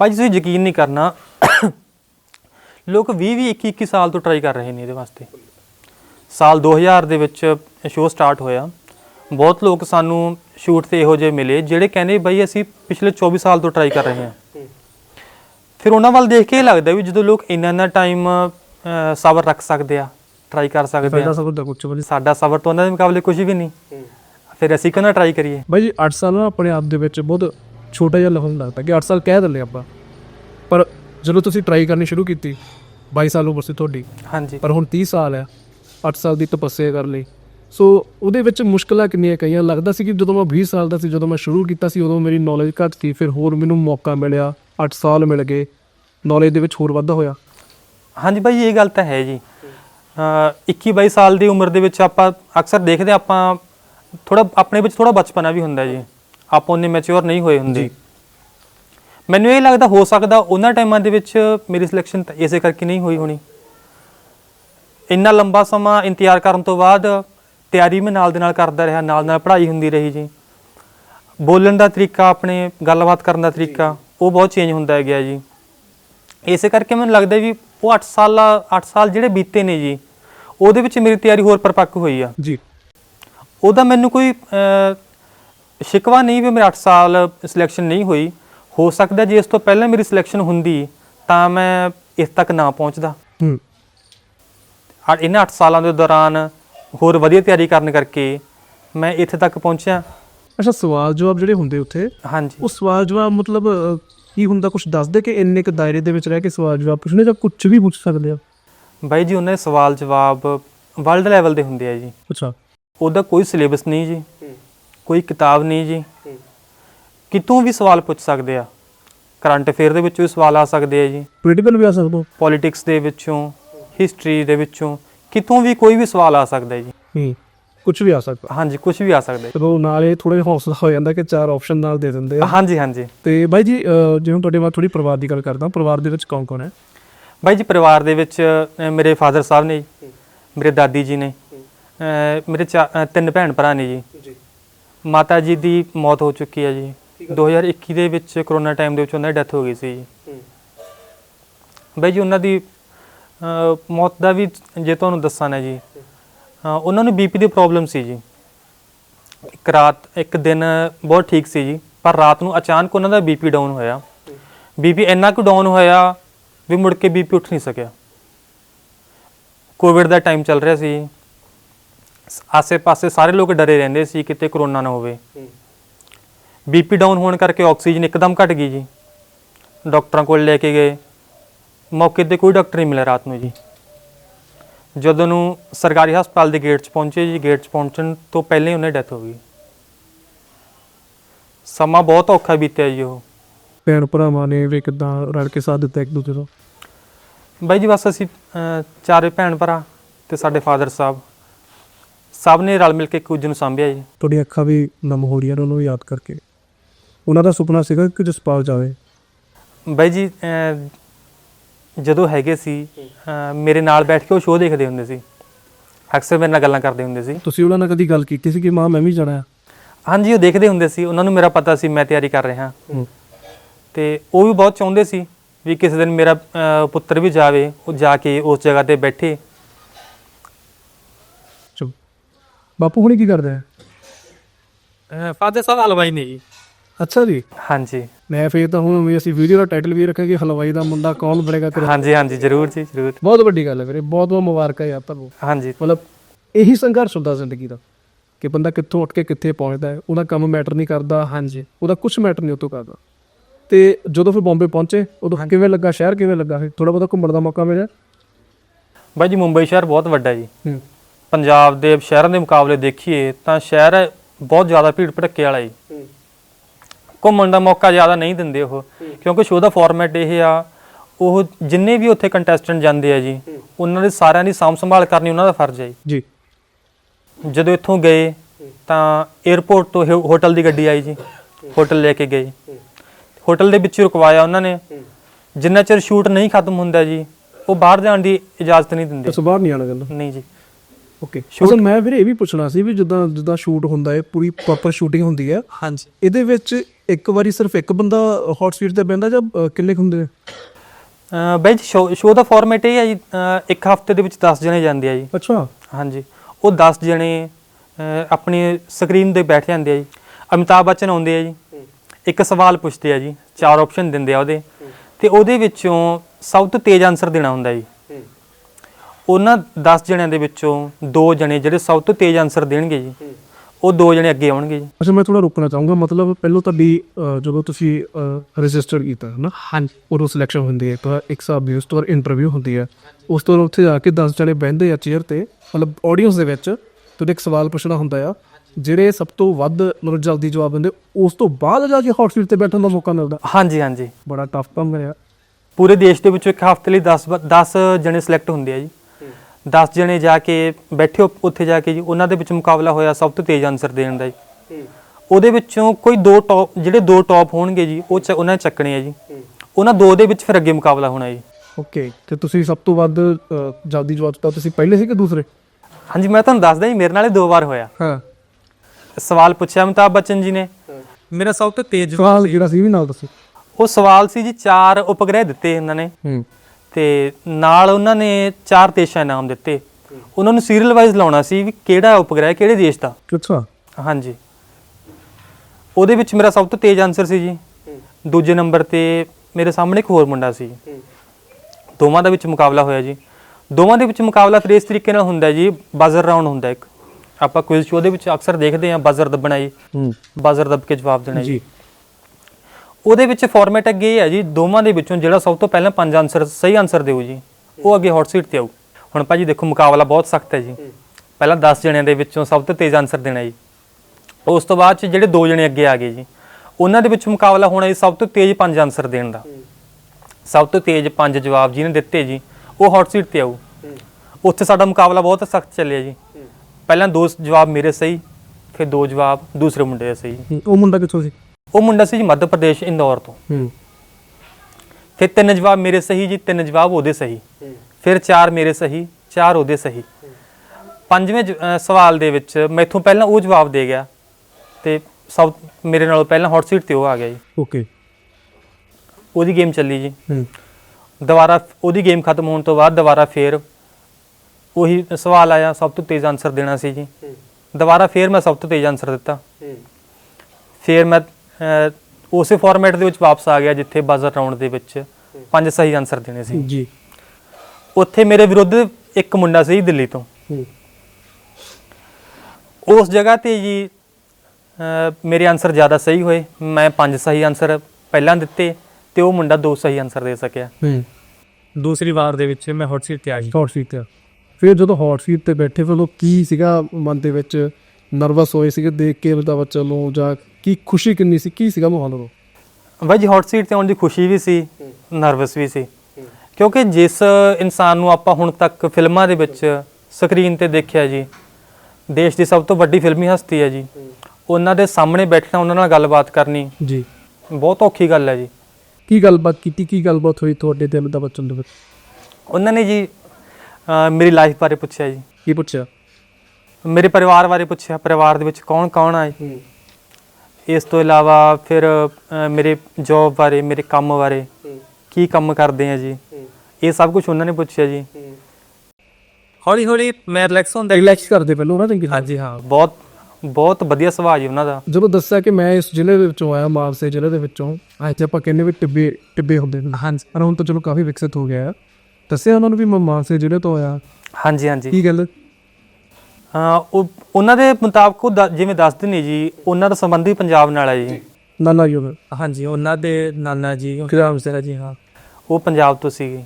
ਭਾਈ ਜੀ ਤੁਸੀਂ ਯਕੀਨ ਨਹੀਂ ਕਰਨਾ ਲੋਕ 20 20 21 21 ਸਾਲ ਤੋਂ ਟਰਾਈ ਕਰ ਰਹੇ ਨੇ ਇਹਦੇ ਵਾਸਤੇ। ਸਾਲ 2000 ਦੇ ਵਿੱਚ ਸ਼ੋਅ ਸਟਾਰਟ ਹੋਇਆ। ਬਹੁਤ ਲੋਕ ਸਾਨੂੰ ਸ਼ੂਟ ਤੇ ਇਹੋ ਜਿਹੇ ਮਿਲੇ ਜਿਹੜੇ ਕਹਿੰਦੇ ਬਈ ਅਸੀਂ ਪਿਛਲੇ 24 ਸਾਲ ਤੋਂ ਟਰਾਈ ਕਰ ਰਹੇ ਹਾਂ। ਫਿਰ ਉਹਨਾਂ ਵੱਲ ਦੇਖ ਕੇ ਇਹ ਲੱਗਦਾ ਵੀ ਜਦੋਂ ਲੋਕ ਇੰਨਾ ਇੰਨਾ ਟਾਈਮ ਸਬਰ ਰੱਖ ਸਕਦੇ ਆ ਟਰਾਈ ਕਰ ਸਕਦੇ ਆ। ਸਭ ਦਾ ਕੁਝ ਬਲੀ ਸਾਡਾ ਸਬਰ ਤੋਂ ਉਹਨਾਂ ਦੇ ਮੁਕਾਬਲੇ ਕੁਝ ਵੀ ਨਹੀਂ। ਫਿਰ ਅਸੀਂ ਕਿਉਂ ਨਾ ਟਰਾਈ ਕਰੀਏ? ਬਾਈ ਜੀ 8 ਸਾਲ ਨਾ ਆਪਣੇ ਆਪ ਦੇ ਵਿੱਚ ਬਹੁਤ ਛੋਟਾ ਜਿਹਾ ਲਫ਼ਜ਼ ਲੱਗਦਾ ਕਿ 8 ਸਾਲ ਕਹਿ ਦਿੰਦੇ ਆਪਾਂ। ਪਰ ਜਦੋਂ ਤੁਸੀਂ ਟਰਾਈ ਕਰਨੀ ਸ਼ੁਰੂ ਕੀਤੀ 22 ਸਾਲ ਉਮਰ ਸੀ ਤੁਹਾਡੀ। ਹਾਂਜੀ। ਪਰ ਹੁਣ 30 ਸਾਲ ਆ 8 ਸਾਲ ਦੀ ਤਪੱਸਿਆ ਕਰ ਲਈ। ਸੋ ਉਹਦੇ ਵਿੱਚ ਮੁਸ਼ਕਲਾਂ ਕਿੰਨੀਆਂ ਕਈਆਂ? ਲੱਗਦਾ ਸੀ ਕਿ ਜਦੋਂ ਮੈਂ 20 ਸਾਲ ਦਾ ਸੀ ਜਦੋਂ ਮੈਂ ਸ਼ੁਰੂ ਕੀਤਾ ਸੀ ਉਦੋਂ ਮੇਰੀ ਨੌਲੇਜ ਘੱਟ ਸੀ ਫਿਰ ਹੋਰ ਮੈਨੂੰ ਮੌਕਾ ਮਿਲਿਆ 8 ਸਾਲ ਮਿਲ ਗਏ। ਨੌਲੇਜ ਦੇ ਵਿੱਚ ਹੋਰ ਵਾਧਾ ਹੋਇਆ? ਹਾਂਜੀ ਭਾਈ ਇਹ ਗੱਲ ਤਾਂ ਹੈ ਜੀ। ਅ 21 22 ਸਾਲ ਦੀ ਉਮਰ ਦੇ ਵਿੱਚ ਆਪਾਂ ਅਕਸਰ ਦੇਖਦੇ ਆਪਾਂ ਥੋੜਾ ਆਪਣੇ ਵਿੱਚ ਥੋੜਾ ਬਚਪਨਾ ਵੀ ਹੁੰਦਾ ਜੀ। ਆਪਾਂ ਉਹਨੇ ਮੈਚੁਰ ਨਹੀਂ ਹੋਏ ਹੁੰਦੇ। ਮੈਨੂੰ ਇਹ ਲੱਗਦਾ ਹੋ ਸਕਦਾ ਉਹਨਾਂ ਟਾਈਮਾਂ ਦੇ ਵਿੱਚ ਮੇਰੀ ਸਿਲੈਕਸ਼ਨ ਇਸੇ ਕਰਕੇ ਨਹੀਂ ਹੋਈ ਹੋਣੀ। ਇੰਨਾ ਲੰਬਾ ਸਮਾਂ ਇੰਤਜ਼ਾਰ ਕਰਨ ਤੋਂ ਬਾਅਦ ਤਿਆਰੀ ਮੈਂ ਨਾਲ ਦੇ ਨਾਲ ਕਰਦਾ ਰਿਹਾ ਨਾਲ ਨਾਲ ਪੜ੍ਹਾਈ ਹੁੰਦੀ ਰਹੀ ਜੀ। ਬੋਲਣ ਦਾ ਤਰੀਕਾ ਆਪਣੇ ਗੱਲਬਾਤ ਕਰਨ ਦਾ ਤਰੀਕਾ ਉਹ ਬਹੁਤ ਚੇਂਜ ਹੁੰਦਾ ਗਿਆ ਜੀ। ਇਸੇ ਕਰਕੇ ਮੈਨੂੰ ਲੱਗਦਾ ਵੀ ਉਹ 8 ਸਾਲ 8 ਸਾਲ ਜਿਹੜੇ ਬੀਤੇ ਨੇ ਜੀ ਉਹਦੇ ਵਿੱਚ ਮੇਰੀ ਤਿਆਰੀ ਹੋਰ ਪਰਪੱਕ ਹੋਈ ਆ। ਜੀ। ਉਹਦਾ ਮੈਨੂੰ ਕੋਈ ਸ਼ਿਕਵਾ ਨਹੀਂ ਵੀ ਮੇਰੇ 8 ਸਾਲ ਸਿਲੈਕਸ਼ਨ ਨਹੀਂ ਹੋਈ। ਹੋ ਸਕਦਾ ਜੇ ਇਸ ਤੋਂ ਪਹਿਲਾਂ ਮੇਰੀ ਸਿਲੈਕਸ਼ਨ ਹੁੰਦੀ ਤਾਂ ਮੈਂ ਇਸ ਤੱਕ ਨਾ ਪਹੁੰਚਦਾ। ਹੂੰ। ਆ ਇਹਨਾਂ 8 ਸਾਲਾਂ ਦੇ ਦੌਰਾਨ ਹੋਰ ਵਧੀਆ ਤਿਆਰੀ ਕਰਨ ਕਰਕੇ ਮੈਂ ਇੱਥੇ ਤੱਕ ਪਹੁੰਚਿਆ। ਅੱਛਾ ਸਵਾਲ ਜਵਾਬ ਜਿਹੜੇ ਹੁੰਦੇ ਉੱਥੇ ਹਾਂਜੀ। ਉਹ ਸਵਾਲ ਜਵਾਬ ਮਤਲਬ ਕੀ ਹੁੰਦਾ ਕੁਝ ਦੱਸਦੇ ਕਿ ਇੰਨੇ ਕ ਦਾਇਰੇ ਦੇ ਵਿੱਚ ਰਹਿ ਕੇ ਸਵਾਲ ਜਵਾਬ ਪੁੱਛਣੇ ਜਾਂ ਕੁਝ ਵੀ ਪੁੱਛ ਸਕਦੇ ਆ? ਬਾਈ ਜੀ ਉਹਨਾਂ ਦੇ ਸਵਾਲ ਜਵਾਬ ਵਰਲਡ ਲੈਵਲ ਦੇ ਹੁੰਦੇ ਆ ਜੀ। ਅੱਛਾ। ਉਹਦਾ ਕੋਈ ਸਿਲੇਬਸ ਨਹੀਂ ਜੀ। ਕੋਈ ਕਿਤਾਬ ਨਹੀਂ ਜੀ। ਕਿਤੋਂ ਵੀ ਸਵਾਲ ਪੁੱਛ ਸਕਦੇ ਆ। ਕਰੰਟ ਅਫੇਅਰ ਦੇ ਵਿੱਚੋਂ ਵੀ ਸਵਾਲ ਆ ਸਕਦੇ ਆ ਜੀ। ਪੋਲੀਟੀਕਲ ਵੀ ਆ ਸਕਦਾ। ਪੋਲਿਟਿਕਸ ਦੇ ਵਿੱਚੋਂ ਹਿਸਟਰੀ ਦੇ ਵਿੱਚੋਂ ਕਿਤੋਂ ਵੀ ਕੋਈ ਵੀ ਸਵਾਲ ਆ ਸਕਦਾ ਹੈ ਜੀ। ਹੂੰ ਕੁਝ ਵੀ ਆ ਸਕਦਾ। ਹਾਂਜੀ ਕੁਝ ਵੀ ਆ ਸਕਦਾ ਹੈ। ਚਲੋ ਨਾਲ ਇਹ ਥੋੜਾ ਜਿਹਾ ਹੌਸਲਾ ਹੋ ਜਾਂਦਾ ਕਿ ਚਾਰ ਆਪਸ਼ਨ ਨਾਲ ਦੇ ਦਿੰਦੇ ਆ। ਹਾਂਜੀ ਹਾਂਜੀ। ਤੇ ਬਾਈ ਜੀ ਅ, ਜਿਵੇਂ ਤੁਹਾਡੇ ਬਾਅਦ ਥੋੜੀ ਪਰਿਵਾਰ ਦੀ ਗੱਲ ਕਰਦਾ ਪਰਿਵਾਰ ਦੇ ਵਿੱਚ ਕੌਣ ਕੌਣ ਹੈ? ਬਾਈ ਜੀ ਪਰਿਵਾਰ ਦੇ ਵਿੱਚ ਅ, ਮੇਰੇ ਫਾਦਰ ਸਾਹਿਬ ਨੇ ਜੀ, ਮੇਰੇ ਦਾਦੀ ਜੀ ਨੇ ਅ, ਮੇਰੇ ਚਾ- ਅ, ਤਿੰਨ ਭੈਣ ਭਰਾ ਨੇ ਜੀ। ਜੀ। ਮਾਤਾ ਜੀ ਦੀ ਮੌਤ ਹੋ ਚੁੱਕੀ ਹੈ ਜੀ। 2021 ਦੇ ਵਿੱਚ ਕਰੋਨਾ ਟਾਈਮ ਦੇ ਵਿੱਚ ਉਹਨਾਂ ਦੀ ਡੈਥ ਹੋ ਗਈ ਸੀ ਜੀ। ਬਾਈ ਜੀ ਉਹਨਾਂ ਦੀ ਮੌਤ ਦਾ ਵੀ ਜੇ ਤੁਹਾਨੂੰ ਦੱਸਾਂ ਨਾ ਜੀ ਉਹਨਾਂ ਨੂੰ ਬੀਪੀ ਦੀ ਪ੍ਰੋਬਲਮ ਸੀ ਜੀ। ਇੱਕ ਰਾਤ ਇੱਕ ਦਿਨ ਬਹੁਤ ਠੀਕ ਸੀ ਜੀ ਪਰ ਰਾਤ ਨੂੰ ਅਚਾਨਕ ਉਹਨਾਂ ਦਾ ਬੀਪੀ ਡਾਊਨ ਹੋਇਆ। ਬੀਪੀ ਇੰਨਾ ਕੁ ਡਾਊਨ ਹੋਇਆ ਵੀ ਮੁੜ ਕੇ ਬੀਪੀ ਉੱਠ ਨਹੀਂ ਸਕਿਆ। ਕੋਵਿਡ ਦਾ ਟਾਈਮ ਚੱਲ ਰਿਹਾ ਸੀ। ਆਸੇ-ਪਾਸੇ ਸਾਰੇ ਲੋਕ ਡਰੇ ਰਹਿੰਦੇ ਸੀ ਕਿਤੇ ਕਰੋਨਾ ਨਾ ਹੋਵੇ। ਬੀਪੀ ਡਾਊਨ ਹੋਣ ਕਰਕੇ ਆਕਸੀਜਨ ਇੱਕਦਮ ਘਟ ਗਈ ਜੀ। ਡਾਕਟਰਾਂ ਕੋਲ ਲੈ ਕੇ ਗਏ। ਮੌਕੇ ਤੇ ਕੋਈ ਡਾਕਟਰ ਨਹੀਂ ਮਿਲਿਆ ਰਾਤ ਨੂੰ ਜੀ। ਜਦੋਂ ਨੂੰ ਸਰਕਾਰੀ ਹਸਪਤਾਲ ਦੇ ਗੇਟ 'ਚ ਪਹੁੰਚੇ ਜੀ ਗੇਟ 'ਚ ਪਹੁੰਚਣ ਤੋਂ ਪਹਿਲਾਂ ਹੀ ਉਹਨਾਂ ਡੈਥ ਹੋ ਗਈ। ਸਮਾਂ ਬਹੁਤ ਔਖਾ ਬੀਤਿਆ ਜੀ ਉਹ। ਭੈਣ ਭਰਾਵਾਂ ਨੇ ਵੀ ਕਿਦਾਂ ਰਲ ਕੇ ਸਾਥ ਦਿੱਤਾ ਇੱਕ ਦੂਜੇ ਦਾ ਬਾਈ ਜੀ ਬਸ ਅਸੀਂ ਅਹ, ਚਾਰੇ ਭੈਣ ਭਰਾ ਤੇ ਸਾਡੇ ਫਾਦਰ ਸਾਹਿਬ। ਸਭ ਨੇ ਰਲ ਮਿਲ ਕੇ ਦੂਜੇ ਨੂੰ ਸੰਭਿਆ ਜੀ। ਤੁਹਾਡੀਆਂ ਅੱਖਾਂ ਵੀ ਨਮ ਹੋ ਰਹੀਆਂ ਨੇ ਉਹਨੂੰ ਯਾਦ ਕਰਕੇ। ਉਹਨਾਂ ਦਾ ਸੁਪਨਾ ਸੀਗਾ ਕਿ ਜਸਪਾਲ ਜਾਵੇ। ਬਾਈ ਜੀ ਅਹ, ਜਦੋਂ ਹੈਗੇ ਸੀ ਅਹ, ਮੇਰੇ ਨਾਲ ਬੈਠ ਕੇ ਉਹ ਸ਼ੋਅ ਦੇਖਦੇ ਹੁੰਦੇ ਸੀ। ਅਕਸਰ ਮੇਰੇ ਨਾਲ ਗੱਲਾਂ ਕਰਦੇ ਹੁੰਦੇ ਸੀ। ਤੁਸੀਂ ਉਹਨਾਂ ਨਾਲ ਕਦੀ ਗੱਲ ਕੀਤੀ ਸੀ ਕਿ ਮਾਂ ਮੈਂ ਵੀ ਜਾਣਾ ਹੈ? ਹਾਂਜੀ ਉਹ ਦੇਖਦੇ ਹੁੰਦੇ ਸੀ। ਉਹਨਾਂ ਨੂੰ ਮੇਰਾ ਪਤਾ ਸੀ ਮੈਂ ਤਿਆਰੀ ਕਰ ਰਿਹਾ। ਹੂੰ। ਤੇ ਉਹ ਵੀ ਬਹੁਤ ਚਾਹੁੰਦੇ ਸੀ ਵੀ ਕਿਸੇ ਦਿਨ ਮੇਰਾ ਅਹ, ਪੁੱਤਰ ਵੀ ਜਾਵੇ ਉਹ ਜਾ ਕੇ ਉਸ ਜਗ੍ਹਾ ਤੇ ਬੈਠੇ। ਚਲੋ। ਬਾਪੂ ਹੁਣੀ ਕੀ ਕਰਦੇ ਆ? ਫਾਦਰ ਸਾਹਿਬ ਹਲਵਾਈ ਨੇ ਜੀ। ਅੱਛਾ ਜੀ? ਹਾਂਜੀ। ਮੈਂ ਫੇਰ ਤਾਂ ਹੁਣ ਵੀ ਅਸੀਂ ਵੀਡੀਓ ਦਾ ਟਾਈਟਲ ਵੀ ਰੱਖਾਂਗੇ ਹਲਵਾਈ ਦਾ ਮੁੰਡਾ ਕੌਣ ਬਣੇਗਾ ਤੇਰਾ ਹਾਂਜੀ ਹਾਂਜੀ ਜ਼ਰੂਰ ਜੀ ਜ਼ਰੂਰ। ਬਹੁਤ ਵੱਡੀ ਗੱਲ ਹੈ ਵੀਰੇ ਬਹੁਤ ਬਹੁਤ ਮੁਬਾਰਕਾਂ ਯਾਰ ਤੁਹਾਨੂੰ ਹਾਂਜੀ। ਮਤਲਬ ਇਹੀ ਸੰਘਰਸ਼ ਹੁੰਦਾ ਜ਼ਿੰਦਗੀ ਦਾ ਕਿ ਬੰਦਾ ਕਿੱਥੋਂ ਉੱਠ ਕੇ ਕਿੱਥੇ ਪਹੁੰਚਦਾ ਹੈ ਉਹਦਾ ਕੰਮ ਮੈਟਰ ਨਹੀਂ ਕਰਦਾ ਹਾਂਜੀ ਉਹਦਾ ਕੁਝ ਮੈਟਰ ਨਹੀਂ ਉਤੋਂ ਕਰਦਾ। ਤੇ ਜਦੋਂ ਫਿਰ ਬੰਬੇ ਪਹੁੰਚੇ ਉਦੋਂ ਕਿਵੇਂ ਲੱਗਾ ਸ਼ਹਿਰ ਕਿਵੇਂ ਲੱਗਾ? ਫਿਰ ਥੋੜਾ ਬਹੁਤਾ ਘੁੰਮਣ ਦਾ ਮੌਕਾ ਮਿਲਿਆ? ਬਾਈ ਜੀ ਮੁੰਬਈ ਸ਼ਹਿਰ ਬਹੁਤ ਵੱਡਾ ਜੀ। ਪੰਜਾਬ ਦੇ ਸ਼ਹਿਰਾਂ ਦੇ ਮੁਕਾਬਲੇ ਦੇਖੀਏ ਤਾਂ ਸ਼ਹਿਰ ਬਹੁਤ ਜ਼ਿਆਦਾ ਭੀੜ ਭੜੱਕੇ ਵਾਲਾ ਜੀ। ਘੁੰਮਣ ਦਾ ਮੌਕਾ ਜ਼ਿਆਦਾ ਨਹੀਂ ਦਿੰਦੇ ਉਹ। ਕਿਉਂਕਿ ਸ਼ੋਅ ਦਾ ਫਾਰਮੈਟ ਇਹ ਆ ਉਹ ਜਿੰਨੇ ਵੀ ਉੱਥੇ ਕੰਟੈਸਟੈਂਟ ਜਾਂਦੇ ਆ ਜੀ ਉਹਨਾਂ ਦੇ ਸਾਰਿਆਂ ਦੀ ਸਾਂਭ ਸੰਭਾਲ ਕਰਨੀ ਉਹਨਾਂ ਦਾ ਫਰਜ਼ ਹੈ ਜੀ। ਜਦੋਂ ਇੱਥੋਂ ਗਏ ਤਾਂ 에어ਪੋਰਟ ਤੋਂ ਹੋਟਲ ਦੀ ਗੱਡੀ ਆਈ ਜੀ। ਹੋਟਲ ਲੈ ਕੇ ਗਏ ਹੋਟਲ ਦੇ ਵਿੱਚ ਰੁਕਵਾਇਆ ਉਹਨਾਂ ਨੇ। ਜਿੰਨਾ ਚਿਰ ਸ਼ੂਟ ਨਹੀਂ ਖਤਮ ਹੁੰਦਾ ਜੀ ਉਹ ਬਾਹਰ ਜਾਣ ਦੀ ਇਜਾਜ਼ਤ ਨਹੀਂ ਦਿੰਦੇ। ਉਸ ਬਾਹਰ ਨਹੀਂ ਆਣਾ ਕਹਿੰਦਾ? ਨਹੀਂ ਜੀ। ਓਕੇ ਅਸਲ ਮੈਂ ਵੀਰੇ ਇਹ ਵੀ ਪੁੱਛਣਾ ਸੀ ਵੀ ਜਿੱਦਾਂ ਜਿੱਦਾਂ ਸ਼ੂਟ ਹੁੰਦਾ ਹੈ ਪੂਰੀ ਪ੍ਰੋਪਰ ਸ਼ੂਟਿੰਗ ਹੁੰਦੀ ਹੈ। ਹਾਂਜੀ। ਇਹਦੇ ਵਿੱਚ ਇੱਕ ਵਾਰੀ ਸਿਰਫ ਇੱਕ ਬੰਦਾ ਹੌਟ ਸੀਟ ਤੇ ਬੈੰਦਾ ਜਾਂ ਕਿੰਨੇ ਹੁੰਦੇ ਨੇ? ਬਾਈ ਜੀ ਸ਼ੋਅ ਦਾ ਫਾਰਮੈਟ ਇਹ ਹੈ ਜੀ ਇੱਕ ਹਫ਼ਤੇ ਦੇ ਵਿੱਚ 10 ਜਣੇ ਜਾਂਦੇ ਆ ਜੀ। ਅੱਛਾ। ਹਾਂਜੀ। ਉਹ 10 ਜਣੇ ਆਪਣੀ ਸਕਰੀਨ ਤੇ ਬੈਠ ਜਾਂਦੇ ਆ ਜੀ। ਅਮਿਤਾਭ ਬੱਚਨ ਆਉਂਦੇ ਆ ਜੀ। ਇੱਕ ਸਵਾਲ ਪੁੱਛਦੇ ਆ ਜੀ ਚਾਰ ਆਪਸ਼ਨ ਦਿੰਦੇ ਆ ਉਹਦੇ। ਤੇ ਉਹਦੇ ਵਿੱਚੋਂ ਸਭ ਤੋਂ ਤੇਜ਼ ਆਨਸਰ ਦੇਣਾ ਹੁੰਦਾ ਜੀ। ਉਹਨਾਂ 10 ਜਣਿਆਂ ਦੇ ਵਿੱਚੋਂ ਦੋ ਜਣੇ ਜਿਹੜੇ ਸਭ ਤੋਂ ਤੇਜ਼ ਆਨਸਰ ਦੇਣਗੇ ਜੀ। ਉਹ ਦੋ ਜਣੇ ਅੱਗੇ ਆਉਣਗੇ ਜੀ। ਅੱਛਾ ਮੈਂ ਥੋੜਾ ਰੁਕਣਾ ਚਾਹੂੰਗਾ। ਮਤਲਬ ਪਹਿਲਾਂ ਤੁਹਾਡੀ ਅ, ਜਦੋਂ ਤੁਸੀਂ ਰਜਿਸਟਰ ਕੀਤਾ ਹੈ ਨਾ ਹਾਂਜੀ। ਉਦੋਂ ਸਿਲੈਕਸ਼ਨ ਹੁੰਦੀ ਹੈ ਤਾਂ ਇੱਕ ਹਿਸਾਬ ਦੀ ਉਸ ਤੋਂ ਇੰਟਰਵਿਊ ਹੁੰਦੀ ਹੈ। ਉਸ ਤੋਂ ਬਾਅਦ ਉੱਥੇ ਜਾ ਕੇ 10 ਜਣੇ ਬਹਿੰਦੇ ਆ ਚੇਅਰ ਤੇ ਮਤਲਬ ਆਡੀਅנס ਦੇ ਵਿੱਚ ਤੁਹਾਡੇ ਇੱਕ ਸਵਾਲ ਪੁੱਛਣਾ ਹੁੰਦਾ ਆ ਜਿਹੜੇ ਸਭ ਤੋਂ ਵੱਧ ਮਤਲਬ ਜਲਦੀ ਜਵਾਬ ਦਿੰਦੇ ਉਸ ਤੋਂ ਬਾਅਦ ਜਾ ਕੇ ਹੌਟ ਸੀਟ ਤੇ ਬੈਠਣ ਦਾ ਮੌਕਾ ਮਿਲਦਾ। ਹਾਂਜੀ ਹਾਂਜੀ। ਬੜਾ ਟਫ ਕੰਮ ਹੈ ਪੂਰੇ ਦੇਸ਼ ਦੇ ਵਿੱਚੋਂ ਇੱਕ ਹਫ਼ਤੇ ਲਈ 10 ਬ- 10 ਜਣੇ ਸਿਲੈਕਟ ਹੁੰਦੇ ਆ ਜੀ। 10 ਜਣੇ ਜਾ ਕੇ ਬੈਠੇ ਉ- ਉੱਥੇ ਜਾ ਕੇ ਜੀ ਉਹਨਾਂ ਦੇ ਵਿੱਚ ਮੁਕਾਬਲਾ ਹੋਇਆ ਸਭ ਤੋਂ ਤੇਜ਼ ਆਨਸਰ ਦੇਣ ਦਾ ਜੀ। ਉਹਦੇ ਵਿੱਚੋਂ ਕੋਈ ਦੋ ਟੌਪ ਜਿਹੜੇ ਦੋ ਟੌਪ ਹੋਣਗੇ ਜੀ ਉਹ ਚ- ਉਹਨਾਂ ਨੇ ਚੱਕਣੇ ਆ ਜੀ। ਉਹਨਾਂ ਦੋ ਦੇ ਵਿੱਚ ਫਿਰ ਅੱਗੇ ਮੁਕਾਬਲਾ ਹੋਣਾ ਜੀ। ਓਕੇ ਤੇ ਤੁਸੀਂ ਸਭ ਤੋਂ ਵੱਧ ਅ, ਜਲਦੀ ਜਵਾਬ ਦਿੱਤਾ ਤੁਸੀਂ ਪਹਿਲੇ ਸੀ ਕਿ ਦੂਸਰੇ? ਹਾਂਜੀ ਮੈਂ ਤੁਹਾਨੂੰ ਦੱਸਦਾ ਜੀ ਮੇਰੇ ਨਾਲ ਇਹ ਦੋ ਵਾਰ ਹੋਇਆ। ਹਾਂ। ਸਵਾਲ ਪੁੱਛਿਆ ਅਮਿਤਾਭ ਬੱਚਨ ਜੀ ਨੇ। ਮੇਰਾ ਸਭ ਤੋਂ ਤੇਜ਼ ਸਵਾਲ ਜਿਹੜਾ ਸੀ ਵੀ ਨਾਲ ਦੱਸੋ। ਉਹ ਸਵਾਲ ਸੀ ਜੀ ਚਾਰ ਉਪਗ੍ਰਹਿ ਦਿੱਤੇ ਇਹਨਾਂ ਨੇ। ਹੂੰ। ਤੇ ਨਾਲ ਉਹਨਾਂ ਨੇ ਚਾਰ ਦੇਸ਼ਾਂ ਦੇ ਨਾਮ ਦਿੱਤੇ। ਉਹਨਾਂ ਨੂੰ ਸੀਰੀਅਲ ਵਾਈਜ਼ ਲਾਉਣਾ ਸੀ ਵੀ ਕਿਹੜਾ ਉਪਗ੍ਰਹਿ ਕਿਹੜੇ ਦੇਸ਼ ਦਾ। ਅੱਛਾ। ਹਾਂਜੀ। ਉਹਦੇ ਵਿੱਚ ਮੇਰਾ ਸਭ ਤੋਂ ਤੇਜ਼ ਆਨਸਰ ਸੀ ਜੀ। ਦੂਜੇ ਨੰਬਰ ਤੇ ਮੇਰੇ ਸਾਹਮਣੇ ਇੱਕ ਹੋਰ ਮੁੰਡਾ ਸੀ। ਦੋਵਾਂ ਦਾ ਵਿੱਚ ਮੁਕਾਬਲਾ ਹੋਇਆ ਜੀ। ਦੋਵਾਂ ਦੇ ਵਿੱਚ ਮੁਕਾਬਲਾ ਫਿਰ ਇਸ ਤਰੀਕੇ ਨਾਲ ਹੁੰਦਾ ਜੀ ਬਜ਼ਰ ਰਾਉਂਡ ਹੁੰਦਾ ਇੱਕ। ਆਪਾਂ ਕੁਇਜ਼ ਸ਼ੋਅ ਦੇ ਵਿੱਚ ਅਕਸਰ ਦੇਖਦੇ ਹਾਂ ਬਜ਼ਰ ਦੱਬਣਾ ਜੀ। ਹੂੰ। ਬਜ਼ਰ ਦੱਬ ਕੇ ਜਵਾਬ ਦੇਣਾ ਜੀ। ਜੀ। ਉਹਦੇ ਵਿੱਚ ਫਾਰਮੈਟ ਅੱਗੇ ਇਹ ਹੈ ਜੀ ਦੋਵਾਂ ਦੇ ਵਿੱਚੋਂ ਜਿਹੜਾ ਸਭ ਤੋਂ ਪਹਿਲਾਂ ਪੰਜ ਆਨਸਰ ਸਹੀ ਆਨਸਰ ਦਿਓ ਜੀ ਉਹ ਅੱਗੇ ਹੌਟ ਸੀਟ ਤੇ ਆਊ। ਹੁਣ ਭਾਜੀ ਦੇਖੋ ਮੁਕਾਬਲਾ ਬਹੁਤ ਸਖਤ ਹੈ ਜੀ। ਪਹਿਲਾਂ 10 ਜਣਿਆਂ ਦੇ ਵਿੱਚੋਂ ਸਭ ਤੋਂ ਤੇਜ਼ ਆਨਸਰ ਦੇਣਾ ਜੀ। ਉਸ ਤੋਂ ਬਾਅਦ ਚ ਜਿਹੜੇ ਦੋ ਜਣੇ ਅੱਗੇ ਆ ਗਏ ਜੀ ਉਹਨਾਂ ਦੇ ਵਿੱਚ ਮੁਕਾਬਲਾ ਹੋਣਾ ਜੀ ਸਭ ਤੋਂ ਤੇਜ਼ ਪੰਜ ਆਨਸਰ ਦੇਣ ਦਾ। ਸਭ ਤੋਂ ਤੇਜ਼ ਪੰਜ ਜਵਾਬ ਜਿਹਨੇ ਦਿੱਤੇ ਜੀ ਉਹ ਹੌਟ ਸੀਟ ਤੇ ਆਊ। ਉੱਥੇ ਸਾਡਾ ਮੁਕਾਬਲਾ ਬਹੁਤ ਸਖਤ ਚੱਲਿਆ ਜੀ। ਪਹਿਲਾਂ ਦੋ ਜਵਾਬ ਮੇਰੇ ਸਹੀ ਫਿਰ ਦੋ ਜਵਾਬ ਦੂਸਰੇ ਮੁੰਡੇ ਦੇ ਸਹੀ। ਉਹ ਮੁੰਡਾ ਕਿੱਥੋਂ ਸੀ? ਉਹ ਮੁੰਡਾ ਸੀ ਜੀ ਮੱਧ ਪ੍ਰਦੇਸ਼ ਇੰਦੌਰ ਤੋਂ। ਹੂੰ। ਫਿਰ ਤਿੰਨ ਜਵਾਬ ਮੇਰੇ ਸਹੀ ਜੀ ਤਿੰਨ ਜਵਾਬ ਉਹਦੇ ਸਹੀ। ਫਿਰ ਚਾਰ ਮੇਰੇ ਸਹੀ ਚਾਰ ਉਹਦੇ ਸਹੀ। ਪੰਜਵੇਂ ਸਵਾਲ ਦੇ ਵਿੱਚ ਮੈਥੋਂ ਪਹਿਲਾਂ ਉਹ ਜਵਾਬ ਦੇ ਗਿਆ ਤੇ ਸਭ ਮੇਰੇ ਨਾਲੋਂ ਪਹਿਲਾਂ ਹੌਟ ਸੀਟ ਤੇ ਉਹ ਆ ਗਿਆ ਜੀ। ਓਕੇ। ਉਹਦੀ ਗੇਮ ਚੱਲੀ ਜੀ। ਹੂੰ। ਦੁਬਾਰਾ ਉਹਦੀ ਗੇਮ ਖਤਮ ਹੋਣ ਤੋਂ ਬਾਅਦ ਦੁਬਾਰਾ ਫੇਰ ਉਹੀ ਸਵਾਲ ਆਇਆ ਸਭ ਤੋਂ ਤੇਜ਼ ਆਨਸਰ ਦੇਣਾ ਸੀ ਜੀ। ਦੁਬਾਰਾ ਫੇਰ ਮੈਂ ਸਭ ਤੋਂ ਤੇਜ਼ ਆਨਸਰ ਦਿੱਤਾ। ਫੇਰ ਮੈਂ ਉਸੇ ਫਾਰਮੈਟ ਦੇ ਵਿੱਚ ਵਾਪਸ ਆ ਗਿਆ ਜਿੱਥੇ ਬਜ਼ਰ ਰਾਉਂਡ ਦੇ ਵਿੱਚ ਪੰਜ ਸਹੀ ਆਨਸਰ ਦੇਣੇ ਸੀ। ਜੀ। ਉੱਥੇ ਮੇਰੇ ਵਿਰੁੱਧ ਇੱਕ ਮੁੰਡਾ ਸੀ ਦਿੱਲੀ ਤੋਂ। ਹੂੰ। ਉਸ ਜਗ੍ਹਾ ਤੇ ਜੀ ਮੇਰੇ ਆਨਸਰ ਜ਼ਿਆਦਾ ਸਹੀ ਹੋਏ। ਮੈਂ ਪੰਜ ਸਹੀ ਆਨਸਰ ਪਹਿਲਾਂ ਦਿੱਤੇ ਤੇ ਉਹ ਮੁੰਡਾ ਦੋ ਸਹੀ ਆਨਸਰ ਦੇ ਸਕਿਆ। ਹੂੰ। ਦੂਸਰੀ ਵਾਰ ਦੇ ਵਿੱਚ ਮੈਂ ਹੌਟ ਸੀਟ ਤੇ ਆ ਗਈ ਹੌਟ ਸੀਟ ਤੇ ਫਿਰ ਜਦੋਂ ਹੌਟ ਸੀਟ ਤੇ ਬੈਠੇ ਫਿਰ ਉਹ ਕੀ ਸੀਗਾ ਮਨ ਦੇ ਵਿੱਚ? ਨਰਵਸ ਹੋਏ ਸੀਗੇ ਦੇਖ ਕੇ ਅਮਿਤਾਭ ਬੱਚਨ ਨੂੰ ਜਾਂ ਕੀ ਖੁਸ਼ੀ ਕਿੰਨੀ ਸੀ? ਕੀ ਸੀਗਾ ਮਾਹੌਲ ਉਦੋਂ? ਬਾਈ ਜੀ ਹੌਟ ਸੀਟ ਤੇ ਆਉਣ ਦੀ ਖੁਸ਼ੀ ਵੀ ਸੀ ਨਰਵਸ ਵੀ ਸੀ। ਕਿਉਂਕਿ ਜਿਸ ਇਨਸਾਨ ਨੂੰ ਆਪਾਂ ਹੁਣ ਤੱਕ ਫਿਲਮਾਂ ਦੇ ਵਿੱਚ ਸਕਰੀਨ ਤੇ ਦੇਖਿਆ ਜੀ ਦੇਸ਼ ਦੀ ਸਭ ਤੋਂ ਵੱਡੀ ਫਿਲਮੀ ਹਸਤੀ ਹੈ ਜੀ। ਉਹਨਾਂ ਦੇ ਸਾਹਮਣੇ ਬੈਠਣਾ ਉਹਨਾਂ ਨਾਲ ਗੱਲਬਾਤ ਕਰਨੀ। ਜੀ। ਬਹੁਤ ਔਖੀ ਗੱਲ ਹੈ ਜੀ। ਕੀ ਗੱਲਬਾਤ ਕੀਤੀ ਕੀ ਗੱਲਬਾਤ ਹੋਈ ਤੁਹਾਡੇ ਤੇ ਅਮਿਤਾਭ ਬੱਚਨ ਦੇ ਵਿੱਚ? ਉਹਨਾਂ ਨੇ ਜੀ ਮੇਰੀ ਲਾਈਫ ਬਾਰੇ ਪੁੱਛਿਆ ਜੀ। ਕੀ ਪੁੱਛਿਆ? ਮੇਰੇ ਪਰਿਵਾਰ ਬਾਰੇ ਪੁੱਛਿਆ ਪਰਿਵਾਰ ਦੇ ਵਿੱਚ ਕੌਣ ਕੌਣ ਆ ਜੀ ਇਸ ਤੋਂ ਇਲਾਵਾ ਫਿਰ ਮੇਰੇ ਜੌਬ ਬਾਰੇ ਮੇਰੇ ਕੰਮ ਬਾਰੇ ਕੀ ਕੰਮ ਕਰਦੇ ਆ ਜੀ? ਇਹ ਸਭ ਕੁਝ ਉਹਨਾਂ ਨੇ ਪੁੱਛਿਆ ਜੀ। ਹੌਲੀ ਹੌਲੀ ਮੈਂ ਰਿਲੈਕਸ ਹੁੰਦਾ ਰਿਲੈਕਸ ਕਰਦੇ ਪਹਿਲਾਂ ਨਾ ਚੰਗੀ। ਹਾਂਜੀ ਹਾਂ। ਬਹੁਤ ਬਹੁਤ ਵਧੀਆ ਸੁਭਾਅ ਜੀ ਉਹਨਾਂ ਦਾ। ਜਦੋਂ ਦੱਸਿਆ ਕਿ ਮੈਂ ਇਸ ਜ਼ਿਲ੍ਹੇ ਦੇ ਵਿੱਚੋਂ ਆਇਆ ਮਾਨਸੇ ਜ਼ਿਲ੍ਹੇ ਦੇ ਵਿੱਚੋਂ ਅੱਜ ਆਪਾਂ ਕਹਿੰਦੇ ਵੀ ਟਿੱਬੇ ਟਿੱਬੇ ਹੁੰਦੇ ਨੇ। ਹਾਂਜੀ। ਪਰ ਹੁਣ ਤਾਂ ਚਲੋ ਕਾਫੀ ਵਿਕਸਿਤ ਹੋ ਗਿਆ। ਦੱਸਿਆ ਉਹਨਾਂ ਨੂੰ ਵੀ ਮੈਂ ਮਾਨਸੇ ਜ਼ਿਲ੍ਹੇ ਤੋਂ ਆਇਆ। ਹਾਂਜੀ ਹਾਂਜੀ। ਕੀ ਗੱਲ? ਹਾਂ ਉਹ ਉਹਨਾਂ ਦੇ ਮੁਤਾਬਕ ਉਹ ਦ- ਜਿਵੇਂ ਦੱਸਦੇ ਨੇ ਜੀ ਉਹਨਾਂ ਦਾ ਸੰਬੰਧ ਵੀ ਪੰਜਾਬ ਨਾਲ ਹੈ ਜੀ। ਨਾਨਾ ਜੀ ਹਾਂਜੀ ਉਹਨਾਂ ਦੇ ਨਾਨਾ ਜੀ ਗ੍ਰਾਮ ਸੇਰਾ ਜੀ ਹਾਂ। ਉਹ ਪੰਜਾਬ ਤੋਂ ਸੀਗੇ।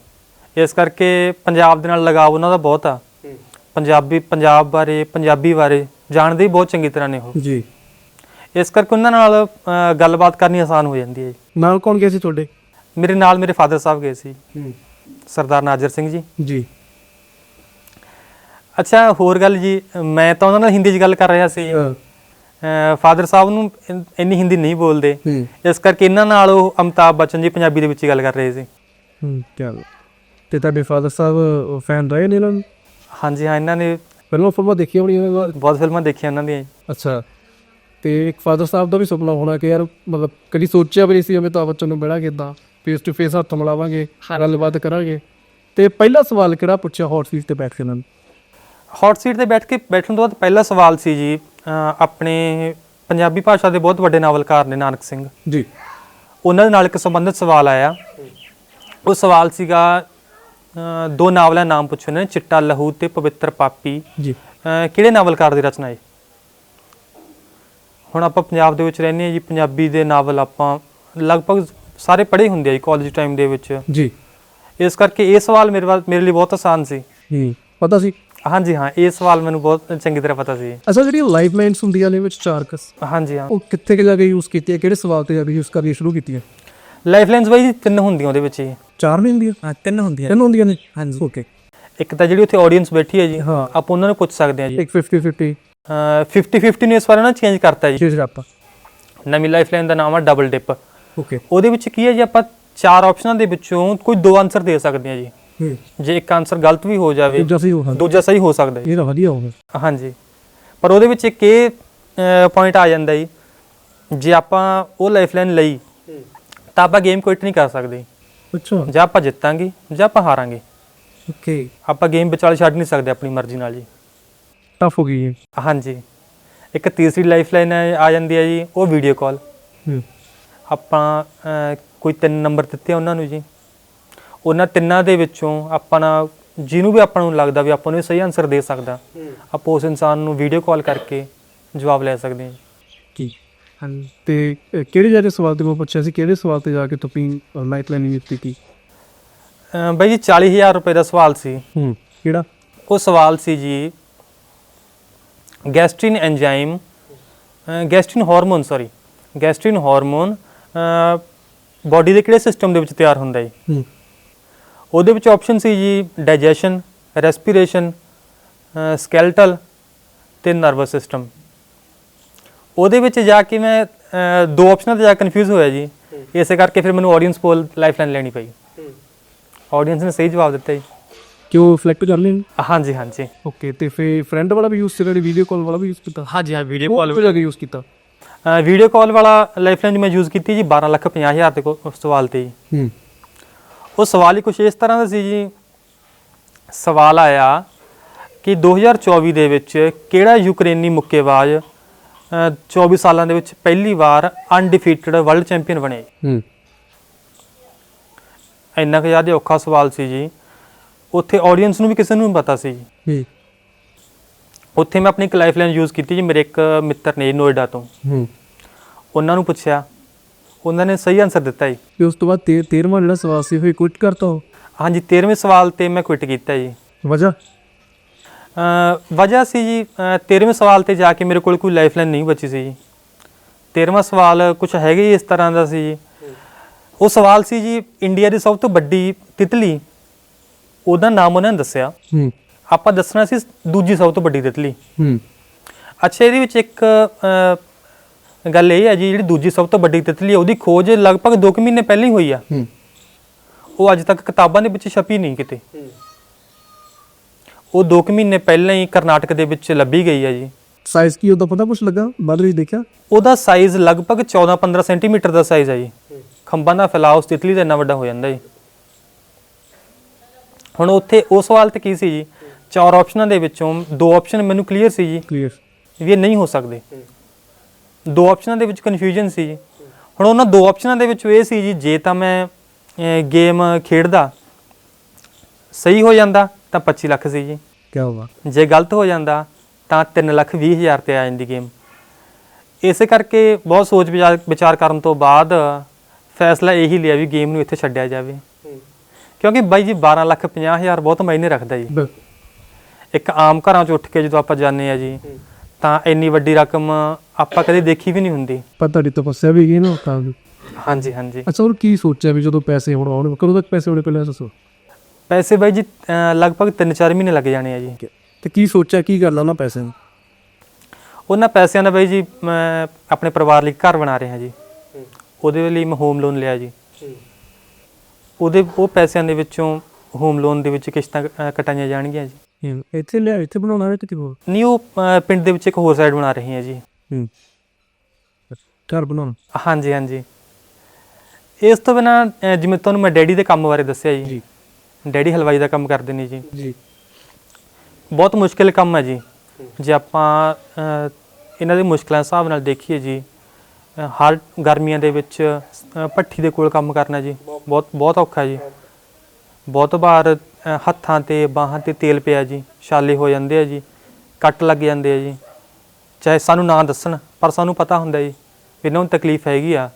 ਇਸ ਕਰਕੇ ਪੰਜਾਬ ਦੇ ਨਾਲ ਲਗਾਵ ਉਹਨਾਂ ਦਾ ਬਹੁਤ ਆ। ਪੰਜਾਬੀ ਪੰਜਾਬ ਬਾਰੇ ਪੰਜਾਬੀ ਬਾਰੇ ਜਾਣਦੇ ਹੀ ਬਹੁਤ ਚੰਗੀ ਤਰ੍ਹਾਂ ਨੇ ਉਹ। ਜੀ। ਇਸ ਕਰਕੇ ਉਹਨਾਂ ਨਾਲ ਅ, ਗੱਲਬਾਤ ਕਰਨੀ ਆਸਾਨ ਹੋ ਜਾਂਦੀ ਹੈ ਜੀ। ਨਾਲ ਕੌਣ ਗਿਆ ਸੀ ਤੁਹਾਡੇ? ਮੇਰੇ ਨਾਲ ਮੇਰੇ ਫਾਦਰ ਸਾਹਿਬ ਗਏ ਸੀ। ਸਰਦਾਰ ਨਾਜਰ ਸਿੰਘ ਜੀ। ਜੀ। ਅੱਛਾ ਹੋਰ ਗੱਲ ਜੀ ਮੈਂ ਤਾਂ ਉਹਨਾਂ ਨਾਲ ਹਿੰਦੀ 'ਚ ਗੱਲ ਕਰ ਰਿਹਾ ਸੀ। ਫਾਦਰ ਸਾਹਿਬ ਨੂੰ ਇਨ- ਇੰਨੀ ਹਿੰਦੀ ਨਹੀਂ ਬੋਲਦੇ। ਹੂੰ। ਇਸ ਕਰਕੇ ਇਹਨਾਂ ਨਾਲ ਉਹ ਅਮਤਾਬ ਬਚਨ ਜੀ ਪੰਜਾਬੀ ਦੇ ਵਿੱਚ ਹੀ ਗੱਲ ਕਰ ਰਹੇ ਸੀ। ਹੂੰ ਚੱਲ। ਤੇ ਤੁਹਾਡੇ ਫਾਦਰ ਸਾਹਿਬ ਫੈਨ ਰਹੇ ਨੇ ਇਹਨਾਂ ਨੂੰ? ਹਾਂਜੀ ਹਾਂ ਇਹਨਾਂ ਨੇ ਪਹਿਲਾਂ ਫਿਲਮਾਂ ਦੇਖੀਆਂ ਹੋਣੀਆਂ ਇਹਨਾਂ ਦੀਆਂ? ਬਹੁਤ ਫਿਲਮਾਂ ਦੇਖੀਆਂ ਉਹਨਾਂ ਦੀਆਂ। ਜੀ। ਅੱਛਾ। ਤੇ ਇੱਕ ਫਾਦਰ ਸਾਹਿਬ ਦਾ ਵੀ ਸੁਪਨਾ ਹੋਣਾ ਕਿ ਯਾਰ ਮਤਲਬ ਕਦੀ ਸੋਚਿਆ ਵੀ ਨਹੀਂ ਸੀ ਅਮਿਤਾਭ ਬੱਚਨ ਨੂੰ ਬੜਾ ਕਿਦਾਂ ਫੇਸ ਟੂ ਫੇਸ ਹੱਥ ਮਿਲਾਵਾਂਗੇ ਗੱਲਬਾਤ ਕਰਾਂਗੇ। ਤੇ ਪਹਿਲਾ ਸਵਾਲ ਕਿਹੜਾ ਪੁੱਛਿਆ ਹੌਟ ਸੀਟ ਤੇ ਬੈਠ ਕੇ ਇਹਨਾਂ ਨੂੰ? ਹੌਟ ਸੀਟ ਤੇ ਬੈਠ ਕੇ ਬੈਠਣ ਤੋਂ ਬਾਅਦ ਪਹਿਲਾ ਸਵਾਲ ਸੀ ਜੀ ਆਪਣੇ ਪੰਜਾਬੀ ਭਾਸ਼ਾ ਦੇ ਬਹੁਤ ਵੱਡੇ ਨਾਵਲਕਾਰ ਨੇ ਨਾਨਕ ਸਿੰਘ। ਜੀ। ਉਹਨਾਂ ਦੇ ਨਾਲ ਇੱਕ ਸੰਬੰਧਿਤ ਸਵਾਲ ਆਇਆ। ਉਹ ਸਵਾਲ ਸੀਗਾ ਦੋ ਨਾਵਲਾਂ ਨਾਮ ਪੁੱਛੇ ਨੇ ਚਿੱਟਾ ਲਹੂ ਤੇ ਪਵਿੱਤਰ ਪਾਪੀ। ਜੀ। ਕਿਹੜੇ ਨਾਵਲਕਾਰ ਦੀ ਰਚਨਾ ਹੈ? ਹੁਣ ਆਪਾਂ ਪੰਜਾਬ ਦੇ ਵਿੱਚ ਰਹਿੰਦੇ ਹਾਂ ਜੀ ਪੰਜਾਬੀ ਦੇ ਨਾਵਲ ਆਪਾਂ ਲਗਭਗ ਸਾਰੇ ਪੜ੍ਹੇ ਹੁੰਦੇ ਆ ਜੀ ਕਾਲਜ ਟਾਈਮ ਦੇ ਵਿੱਚ। ਜੀ। ਇਸ ਕਰਕੇ ਇਹ ਸਵਾਲ ਮੇਰੇ ਮੇਰੇ ਲਈ ਬਹੁਤ ਆਸਾਨ ਸੀ। ਪਤਾ ਸੀ ਹਾਂਜੀ ਹਾਂ ਇਹ ਸਵਾਲ ਮੈਨੂੰ ਬਹੁਤ ਚੰਗੀ ਤਰ੍ਹਾਂ ਪਤਾ ਸੀ। ਅੱਛਾ ਜਿਹੜੀ ਲਾਈਵ ਲਾਈਨਸ ਹੁੰਦੀਆਂ ਨੇ ਵਿੱਚ ਚਾਰ ਕਸ ਹਾਂਜੀ ਹਾਂ। ਉਹ ਕਿੱਥੇ ਕਿ ਜਾ ਕੇ ਯੂਜ਼ ਕੀਤੀ ਹੈ? ਕਿਹੜੇ ਸਵਾਲ ਤੇ ਜਾ ਕੇ ਯੂਜ਼ ਕਰਨੀ ਸ਼ੁਰੂ ਕੀਤੀ ਹੈ? ਲਾਈਫ ਲਾਈਨਸ ਬਾਈ ਜੀ ਤਿੰਨ ਹੁੰਦੀਆਂ ਉਹਦੇ ਵਿੱਚ ਜੀ ਚਾਰ ਨਹੀਂ ਹੁੰਦੀਆਂ? ਹਾਂ ਤਿੰਨ ਹੁੰਦੀਆਂ ਤਿੰਨ ਹੁੰਦੀਆਂ ਨੇ? ਹਾਂਜੀ। ਓਕੇ ਇੱਕ ਤਾਂ ਜਿਹੜੀ ਉੱਥੇ ਆਡੀਅנס ਬੈਠੀ ਹੈ ਜੀ ਹਾਂ। ਆਪਾਂ ਉਹਨਾਂ ਨੂੰ ਪੁੱਛ ਸਕਦੇ ਹਾਂ ਜੀ। ਇੱਕ 50 50 50 50 ਨੂੰ ਇਸ ਵਾਰ ਨਾ ਚੇਂਜ ਕਰਤਾ ਜੀ। ਚੀਜ਼ ਆਪਾਂ ਨਵੀਂ ਲਾਈਫ ਲਾਈਨ ਦਾ ਨਾਮ ਆ ਡਬਲ ਡਿਪ ਓਕੇ ਉਹਦੇ ਵਿੱਚ ਕੀ ਹੈ ਜੀ ਆਪਾਂ ਚਾਰ ਆਪਸ਼ਨਾਂ ਦੇ ਵਿੱਚੋਂ ਕੋਈ ਦੋ ਆਨਸਰ ਦੇ ਸਕਦੇ ਹਾਂ ਜੀ। ਹੂੰ ਜੇ ਇੱਕ ਆਨਸਰ ਗਲਤ ਵੀ ਹੋ ਜਾਵੇ ਦੂਜਾ ਸਹੀ ਹੋ ਸਕਦਾ। ਦੂਜਾ ਸਹੀ ਹੋ ਸਕਦਾ ਜੀ। ਇਹ ਤਾਂ ਵਧੀਆ ਹੋ ਗਿਆ। ਹਾਂਜੀ। ਪਰ ਉਹਦੇ ਵਿੱਚ ਇੱਕ ਇਹ ਪੁਆਇੰਟ ਆ ਜਾਂਦਾ ਜੀ ਜੇ ਆਪਾਂ ਉਹ ਲਾਈਫ ਲਾਈਨ ਲਈ ਤਾਂ ਆਪਾਂ ਗੇਮ ਕੁਇਟ ਨਹੀਂ ਕਰ ਸਕਦੇ। ਅੱਛਾ। ਜਾਂ ਆਪਾਂ ਜਿੱਤਾਂਗੇ ਜਾਂ ਆਪਾਂ ਹਾਰਾਂਗੇ। ਓਕੇ। ਆਪਾਂ ਗੇਮ ਵਿਚਾਲੇ ਛੱਡ ਨਹੀਂ ਸਕਦੇ ਆਪਣੀ ਮਰਜ਼ੀ ਨਾਲ ਜੀ। ਟਫ ਹੋ ਗਈ ਹੈ ਹਾਂਜੀ। ਇੱਕ ਤੀਸਰੀ ਲਾਈਫ ਲਾਈਨ ਆ ਜਾਂਦੀ ਹੈ ਜੀ ਉਹ ਵੀਡੀਓ ਕਾਲ ਆਪਾਂ ਕੋਈ ਤਿੰਨ ਨੰਬਰ ਦਿੱਤੇ ਉਹਨਾਂ ਨੂੰ ਜੀ। ਉਹਨਾਂ ਤਿੰਨਾਂ ਦੇ ਵਿੱਚੋਂ ਆਪਾਂ ਨਾ ਜਿਹਨੂੰ ਵੀ ਆਪਾਂ ਨੂੰ ਲੱਗਦਾ ਵੀ ਆਪਾਂ ਨੂੰ ਇਹ ਸਹੀ ਆਨਸਰ ਦੇ ਸਕਦਾ ਆਪਾਂ ਉਸ ਇਨਸਾਨ ਨੂੰ ਵੀਡੀਓ ਕਾਲ ਕਰਕੇ ਜਵਾਬ ਲੈ ਸਕਦੇ ਹਾਂ। ਕੀ? ਹਾਂਜੀ ਤੇ ਅ, ਕਿਹੜੇ ਜਿਹੜੇ ਸਵਾਲ ਤੇ ਕੋ ਪੁੱਛਿਆ ਸੀ ਕਿਹੜੇ ਸਵਾਲ ਤੇ ਜਾ ਕੇ ਤੁਸੀਂ ਲਾਈਫ ਲਾਈਨ ਯੂਜ਼ ਕੀਤੀ ਅਹ, ਬਾਈ ਜੀ 40000 ਰੁਪਏ ਦਾ ਸਵਾਲ ਸੀ। ਹੂੰ ਕਿਹੜਾ? ਉਹ ਸਵਾਲ ਸੀ ਜੀ gastrin enzyme gastrin hormone sorry gastrin hormone body ਦੇ ਕਿਹੜੇ ਸਿਸਟਮ ਦੇ ਵਿੱਚ ਤਿਆਰ ਹੁੰਦਾ ਹੈ ਹੂੰ। ਉਹਦੇ ਵਿੱਚ ਆਪਸ਼ਨ ਸੀ ਜੀ ਡਾਈਜੈਸ਼ਨ ਰੈਸਪੀਰੇਸ਼ਨ ਸਕੈਲਟਲ ਤੇ ਨਰਵਸ ਸਿਸਟਮ ਉਹਦੇ ਵਿੱਚ ਜਾ ਕੇ ਮੈਂ ਦੋ ਆਪਸ਼ਨਾਂ ਤੇ ਜਾ ਕਨਫਿਊਜ਼ ਹੋਇਆ ਜੀ। ਇਸੇ ਕਰਕੇ ਫਿਰ ਮੈਨੂੰ ਆਡੀਅנס ਪੋਲ ਲਾਈਫਲਾਈਨ ਲੈਣੀ ਪਈ। ਆਡੀਅנס ਨੇ ਸਹੀ ਜਵਾਬ ਦਿੱਤਾ ਜੀ। ਕਿਉਂ ਫਲੈਕਟ ਕਰਨੇ ਹਾਂਜੀ ਹਾਂਜੀ। ਓਕੇ ਤੇ ਫਿਰ ਫਰੈਂਡ ਵਾਲਾ ਵੀ ਯੂਜ਼ ਕੀਤਾ ਤੇ ਵੀਡੀਓ ਕਾਲ ਵਾਲਾ ਵੀ ਯੂਜ਼ ਕੀਤਾ? ਹਾਂਜੀ ਹਾਂ ਵੀਡੀਓ ਕਾਲ ਵੀ ਯੂਜ਼ ਕੀਤਾ। ਵੀਡੀਓ ਕਾਲ ਵਾਲਾ ਲਾਈਫਲਾਈਨ ਮੈਂ ਯੂਜ਼ ਕੀਤੀ ਜੀ 12 ਲੱਖ 50 ਹਜ਼ਾਰ ਦੇ ਤੇ ਸਵਾਲ ਤੇ ਜੀ। ਹੂੰ। ਉਹ ਸਵਾਲ ਹੀ ਕੁਝ ਇਸ ਤਰ੍ਹਾਂ ਦਾ ਸੀ ਜੀ। ਸਵਾਲ ਆਇਆ ਕਿ 2024 ਦੇ ਵਿੱਚ ਕਿਹੜਾ ਯੂਕਰੇਨੀ ਮੁੱਕੇਬਾਜ਼ ਅਹ, 24 ਸਾਲਾਂ ਦੇ ਵਿੱਚ ਪਹਿਲੀ ਵਾਰ ਅਨਡਿਫੀਟਡ ਵਰਲਡ ਚੈਂਪੀਅਨ ਬਣੇ? ਹੂੰ। ਇੰਨਾ ਕੁ ਜ਼ਿਆਦਾ ਔਖਾ ਸਵਾਲ ਸੀ ਜੀ। ਉੱਥੇ ਆਡੀਅנס ਨੂੰ ਵੀ ਕਿਸੇ ਨੂੰ ਨਹੀਂ ਪਤਾ ਸੀ ਜੀ। ਉੱਥੇ ਮੈਂ ਆਪਣੀ ਇੱਕ ਲਾਈਫਲਾਈਨ ਯੂਜ਼ ਕੀਤੀ ਜੀ ਮੇਰੇ ਇੱਕ ਮਿੱਤਰ ਨੇ ਨੋਇਡਾ ਤੋਂ। ਹੂੰ। ਉਹਨਾਂ ਨੂੰ ਪੁੱਛਿਆ ਉਹਨਾਂ ਨੇ ਸਹੀ ਆਨਸਰ ਦਿੱਤਾ ਜੀ। ਤੇ ਉਸ ਤੋਂ ਬਾਅਦ 13ਵਾਂ ਜਿਹੜਾ ਸਵਾਲ ਸੀ ਉਹ ਕੁਇਟ ਕਰਤਾ ਉਹ? ਹਾਂਜੀ 13ਵੇਂ ਸਵਾਲ ਤੇ ਮੈਂ ਕੁਇਟ ਕੀਤਾ ਜੀ। ਵਜ੍ਹਾ? ਅ ਵਜ੍ਹਾ ਸੀ ਜੀ ਅ, 13ਵੇਂ ਸਵਾਲ ਤੇ ਜਾ ਕੇ ਮੇਰੇ ਕੋਲ ਕੋਈ ਲਾਈਫਲਾਈਨ ਨਹੀਂ ਬਚੀ ਸੀ ਜੀ। 13ਵਾਂ ਸਵਾਲ ਕੁਝ ਹੈਗਾ ਹੀ ਇਸ ਤਰ੍ਹਾਂ ਦਾ ਸੀ ਜੀ। ਉਹ ਸਵਾਲ ਸੀ ਜੀ ਇੰਡੀਆ ਦੀ ਸਭ ਤੋਂ ਵੱਡੀ ਤਿਤਲੀ। ਉਹਦਾ ਨਾਮ ਉਹਨਾਂ ਨੇ ਦੱਸਿਆ। ਹੂੰ। ਆਪਾਂ ਦੱਸਣਾ ਸੀ ਦੂਜੀ ਸਭ ਤੋਂ ਵੱਡੀ ਤਿਤਲੀ। ਹੂੰ। ਅੱਛਾ ਇਹਦੇ ਵਿੱਚ ਇੱਕ ਗੱਲ ਇਹ ਹੈ ਜੀ ਜਿਹੜੀ ਦੂਜੀ ਸਭ ਤੋਂ ਵੱਡੀ ਤਿਤਲੀ ਹੈ ਉਹਦੀ ਖੋਜ ਲਗਭਗ 2 ਮਹੀਨੇ ਪਹਿਲਾਂ ਹੀ ਹੋਈ ਆ। ਹੂੰ। ਉਹ ਅੱਜ ਤੱਕ ਕਿਤਾਬਾਂ ਦੇ ਵਿੱਚ ਛਪੀ ਨਹੀਂ ਕਿਤੇ। ਉਹ 2 ਮਹੀਨੇ ਪਹਿਲਾਂ ਹੀ ਕਰਨਾਟਕ ਦੇ ਵਿੱਚ ਲੱਭੀ ਗਈ ਹੈ ਜੀ। ਸਾਈਜ਼ ਕੀ ਉਹਦਾ ਪਤਾ ਕੁਛ ਲੱਗਾ? ਬਾਅਦ ਵਿੱਚ ਦੇਖਿਆ। ਉਹਦਾ ਸਾਈਜ਼ ਲਗਭਗ 14-15 ਸੈਂਟੀਮੀਟਰ ਦਾ ਸਾਈਜ਼ ਹੈ ਜੀ। ਖੰਭਾਂ ਦਾ ਫੈਲਾਅ ਉਸ ਤਿਤਲੀ ਦਾ ਇੰਨਾ ਵੱਡਾ ਹੋ ਜਾਂਦਾ ਜੀ। ਹੁਣ ਉੱਥੇ ਉਹ ਸਵਾਲ ਤੇ ਕੀ ਸੀ ਜੀ? ਚਾਰ ਆਪਸ਼ਨਾਂ ਦੇ ਵਿੱਚੋਂ ਦੋ ਆਪਸ਼ਨ ਮੈਨੂੰ ਕਲੀਅਰ ਸੀ ਜੀ। ਕਲੀਅਰ ਵੀ ਇਹ ਨਹੀਂ ਹੋ ਸਕਦੇ। ਦੋ ਆਪਸ਼ਨਾਂ ਦੇ ਵਿੱਚ ਕਨਫਿਊਜ਼ਨ ਸੀ ਜੀ। ਹੁਣ ਉਹਨਾਂ ਦੋ ਆਪਸ਼ਨਾਂ ਦੇ ਵਿੱਚੋਂ ਇਹ ਸੀ ਜੀ ਜੇ ਤਾਂ ਮੈਂ ਗੇਮ ਖੇਡਦਾ ਸਹੀ ਹੋ ਜਾਂਦਾ ਤਾਂ 25 ਲੱਖ ਸੀ ਜੀ। ਕੀ ਹੋਗਾ ਜੇ ਗਲਤ ਹੋ ਜਾਂਦਾ ਤਾਂ 3 ਲੱਖ 20 ਹਜ਼ਾਰ ਤੇ ਆ ਜਾਂਦੀ ਗੇਮ ਇਸੇ ਕਰਕੇ ਬਹੁਤ ਸੋਚ ਵਿਚਾਰ ਵਿਚਾਰ ਕਰਨ ਤੋਂ ਬਾਅਦ ਫੈਸਲਾ ਇਹੀ ਲਿਆ ਵੀ ਗੇਮ ਨੂੰ ਇੱਥੇ ਛੱਡਿਆ ਜਾਵੇ। ਕਿਉਂਕਿ ਬਾਈ ਜੀ 12 ਲੱਖ 50 ਹਜ਼ਾਰ ਬਹੁਤ ਮਾਇਨੇ ਰੱਖਦਾ ਜੀ। ਇੱਕ ਆਮ ਘਰਾਂ 'ਚ ਉੱਠ ਕੇ ਜਦੋਂ ਆਪਾਂ ਜਾਂਦੇ ਆ ਜੀ ਤਾਂ ਇੰਨੀ ਵੱਡੀ ਰਕਮ ਆਪਾਂ ਕਦੇ ਦੇਖੀ ਵੀ ਨਹੀਂ ਹੁੰਦੀ। ਪਰ ਤੁਹਾਡੀ ਤਪੱਸਿਆ ਵੀ ਗਈ ਨਾ ਦੀ ਹਾਂਜੀ ਹਾਂਜੀ। ਅੱਛਾ ਹੋਰ ਕੀ ਸੋਚਿਆ ਵੀ ਜਦੋਂ ਪੈਸੇ ਹੁਣ ਆਉਣ ਕਦੋਂ ਤੱਕ ਪੈਸੇ ਆਉਣੇ ਪਹਿਲਾਂ ਦੱਸੋ? ਪੈਸੇ ਬਾਈ ਜੀ ਅਹ ਲਗਭਗ 3-4 ਮਹੀਨੇ ਲੱਗ ਜਾਣੇ ਆ ਜੀ। ਤੇ ਕੀ ਸੋਚਿਆ ਕੀ ਕਰਨਾ ਉਹਨਾਂ ਪੈਸੇ ਨੂੰ ਉਹਨਾਂ ਪੈਸਿਆਂ ਦਾ ਬਾਈ ਜੀ ਮੈਂ ਆਪਣੇ ਪਰਿਵਾਰ ਲਈ ਘਰ ਬਣਾ ਰਿਹਾ ਜੀ। ਉਹਦੇ ਲਈ ਮੈਂ ਹੋਮ ਲੋਨ ਲਿਆ ਜੀ। ਉਹਦੇ ਉਹ ਪੈਸਿਆਂ ਦੇ ਵਿੱਚੋਂ ਹੋਮ ਲੋਨ ਦੇ ਵਿੱਚ ਕਿਸ਼ਤਾਂ ਅਹ, ਕਟਾਈਆਂ ਜਾਣਗੀਆਂ ਜੀ। ਹੂੰ, ਇੱਥੇ ਲਿਆ ਇੱਥੇ ਬਣਾਉਣਾ ਹੈ ਕਿਤੇ ਹੋਰ? ਨਹੀਂ ਉਹ ਪਿੰਡ ਦੇ ਵਿੱਚ ਇੱਕ ਹੋਰ ਸਾਈਡ ਬਣਾ ਰਹੀ ਹਾਂ ਜੀ। ਹੂੰ। ਘਰ ਬਣਾਉਣਾ? ਹਾਂਜੀ ਹਾਂਜੀ। ਇਸ ਤੋਂ ਬਿਨਾ ਜਿਵੇਂ ਤੁਹਾਨੂੰ ਮੈਂ ਡੈਡੀ ਦੇ ਕੰਮ ਬਾਰੇ ਦੱਸਿਆ ਜੀ। ਜੀ। ਡੈਡੀ ਹਲਵਾਈ ਦਾ ਕੰਮ ਕਰਦੇ ਨੇ ਜੀ। ਜੀ। ਬਹੁਤ ਮੁਸ਼ਕਿਲ ਕੰਮ ਹੈ ਜੀ। ਜੇ ਆਪਾਂ ਇਹਨਾਂ ਦੇ ਮੁਸ਼ਕਲਾਂ ਦੇ ਹਿਸਾਬ ਨਾਲ ਦੇਖੀਏ ਜੀ ਹਰ ਗਰਮੀਆਂ ਦੇ ਵਿੱਚ ਅਹ, ਭੱਠੀ ਦੇ ਕੋਲ ਕੰਮ ਕਰਨਾ ਜੀ ਬਹੁਤ ਬਹੁਤ ਔਖਾ ਜੀ। ਬਹੁਤ ਵਾਰ ਹੱਥਾਂ ਤੇ ਬਾਹਾਂ ਤੇ ਤੇਲ ਪਿਆ ਜੀ ਛਾਲੇ ਹੋ ਜਾਂਦੇ ਆ ਜੀ ਕੱਟ ਲੱਗ ਜਾਂਦੇ ਆ ਜੀ। ਚਾਹੇ ਸਾਨੂੰ ਨਾ ਦੱਸਣ ਪਰ ਸਾਨੂੰ ਪਤਾ ਹੁੰਦਾ ਜੀ ਵੀ ਇਹਨਾਂ ਨੂੰ ਤਕਲੀਫ ਹੈਗੀ ਆ।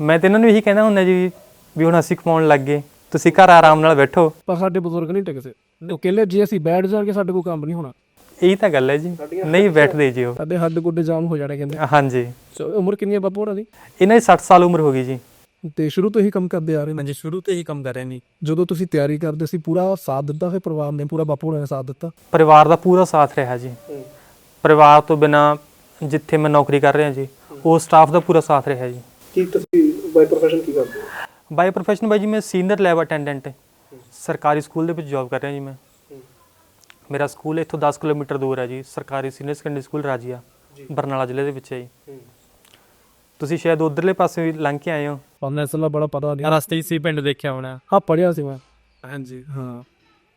ਮੈਂ ਤੇ ਇਹਨਾਂ ਨੂੰ ਇਹੀ ਕਹਿੰਦਾ ਹੁੰਦਾ ਜੀ ਵੀ ਹੁਣ ਅਸੀਂ ਕਮਾਉਣ ਲੱਗ ਗਏ ਤੁਸੀਂ ਘਰ ਆਰਾਮ ਨਾਲ ਬੈਠੋ। ਪਰ ਸਾਡੇ ਬਜ਼ੁਰਗ ਨਹੀਂ ਟਿਕਦੇ। ਉਹ ਕਹਿੰਦੇ ਜੇ ਅਸੀਂ ਬੈਠ ਜਾਵਾਂਗੇ ਸਾਡੇ ਕੋਲ ਕੰਮ ਨਹੀਂ ਹੋਣਾ। ਇਹੀ ਤਾਂ ਗੱਲ ਹੈ ਜੀ ਨਹੀਂ ਬੈਠਦੇ ਜੀ ਉਹ। ਸਾਡੇ ਹੱਡ ਗੁੱਡੇ ਜਾਮ ਹੋ ਜਾਣੇ ਕਹਿੰਦੇ। ਹਾਂਜੀ। ਸੋ ਉਮਰ ਕਿੰਨੀ ਹੈ ਬਾਪੂ ਹੋਰਾਂ ਦੀ? ਇਹਨਾਂ ਦੀ 60 ਸਾਲ ਉਮਰ ਹੋ ਗਈ ਜੀ। ਤੇ ਸ਼ੁਰੂ ਤੋਂ ਹੀ ਕੰਮ ਕਰਦੇ ਆ ਰਹੇ ਨੇ? ਹਾਂਜੀ ਸ਼ੁਰੂ ਤੋਂ ਹੀ ਕੰਮ ਕਰ ਰਹੇ ਨੇ। ਜਦੋਂ ਤੁਸੀਂ ਤਿਆਰੀ ਕਰਦੇ ਸੀ ਪੂਰਾ ਸਾਥ ਦਿੱਤਾ ਫਿਰ ਪਰਿਵਾਰ ਨੇ ਪੂਰਾ ਬਾਪੂ ਨੇ ਸਾਥ ਦਿੱਤਾ? ਪਰਿਵਾਰ ਦਾ ਪੂਰਾ ਸਾਥ ਰਿਹਾ ਜੀ। ਪਰਿਵਾਰ ਤੋਂ ਬਿਨਾ ਜਿੱਥੇ ਮੈਂ ਨੌਕਰੀ ਕਰ ਰਿਹਾ ਜੀ ਉਹ ਸਟਾਫ ਦਾ ਪੂਰਾ ਸਾਥ ਰਿਹਾ ਜੀ। ਕੀ ਤੁਸੀਂ ਬਾਈ ਪ੍ਰੋਫੈਸ਼ਨ ਕੀ ਕਰਦੇ ਹੋ? ਬਾਈ ਪ੍ਰੋਫੈਸ਼ਨ ਬਾਈ ਜੀ ਮੈਂ ਸੀਨੀਅਰ ਲੈਬ ਅਟੈਂਡੈਂਟ ਸਰਕਾਰੀ ਸਕੂਲ ਦੇ ਵਿੱਚ ਜੌਬ ਕਰ ਰਿਹਾ ਜੀ ਮੈਂ। ਮੇਰਾ ਸਕੂਲ ਇੱਥੋਂ 10 ਕਿਲੋਮੀਟਰ ਦੂਰ ਹੈ ਜੀ ਸਰਕਾਰੀ senior secondary school Rajia Barnala ਜ਼ਿਲ੍ਹੇ ਦੇ ਵਿੱਚ ਹੈ ਜੀ। ਤੁਸੀਂ ਸ਼ਾਇਦ ਉਧਰਲੇ ਪਾਸੇ ਵੀ ਲੰਘ ਕੇ ਆਏ ਹੋ। ਪਾਉਣਾ ਇਸਲਾ ਬੜਾ ਪਤਾ ਨਹੀਂ। ਰਸਤੇ ਸੀ ਪਿੰਡ ਦੇਖਿਆ ਹੋਣਾ। ਹਾਂ ਪੜਿਆ ਸੀ ਮੈਂ। ਹਾਂਜੀ। ਹਾਂ।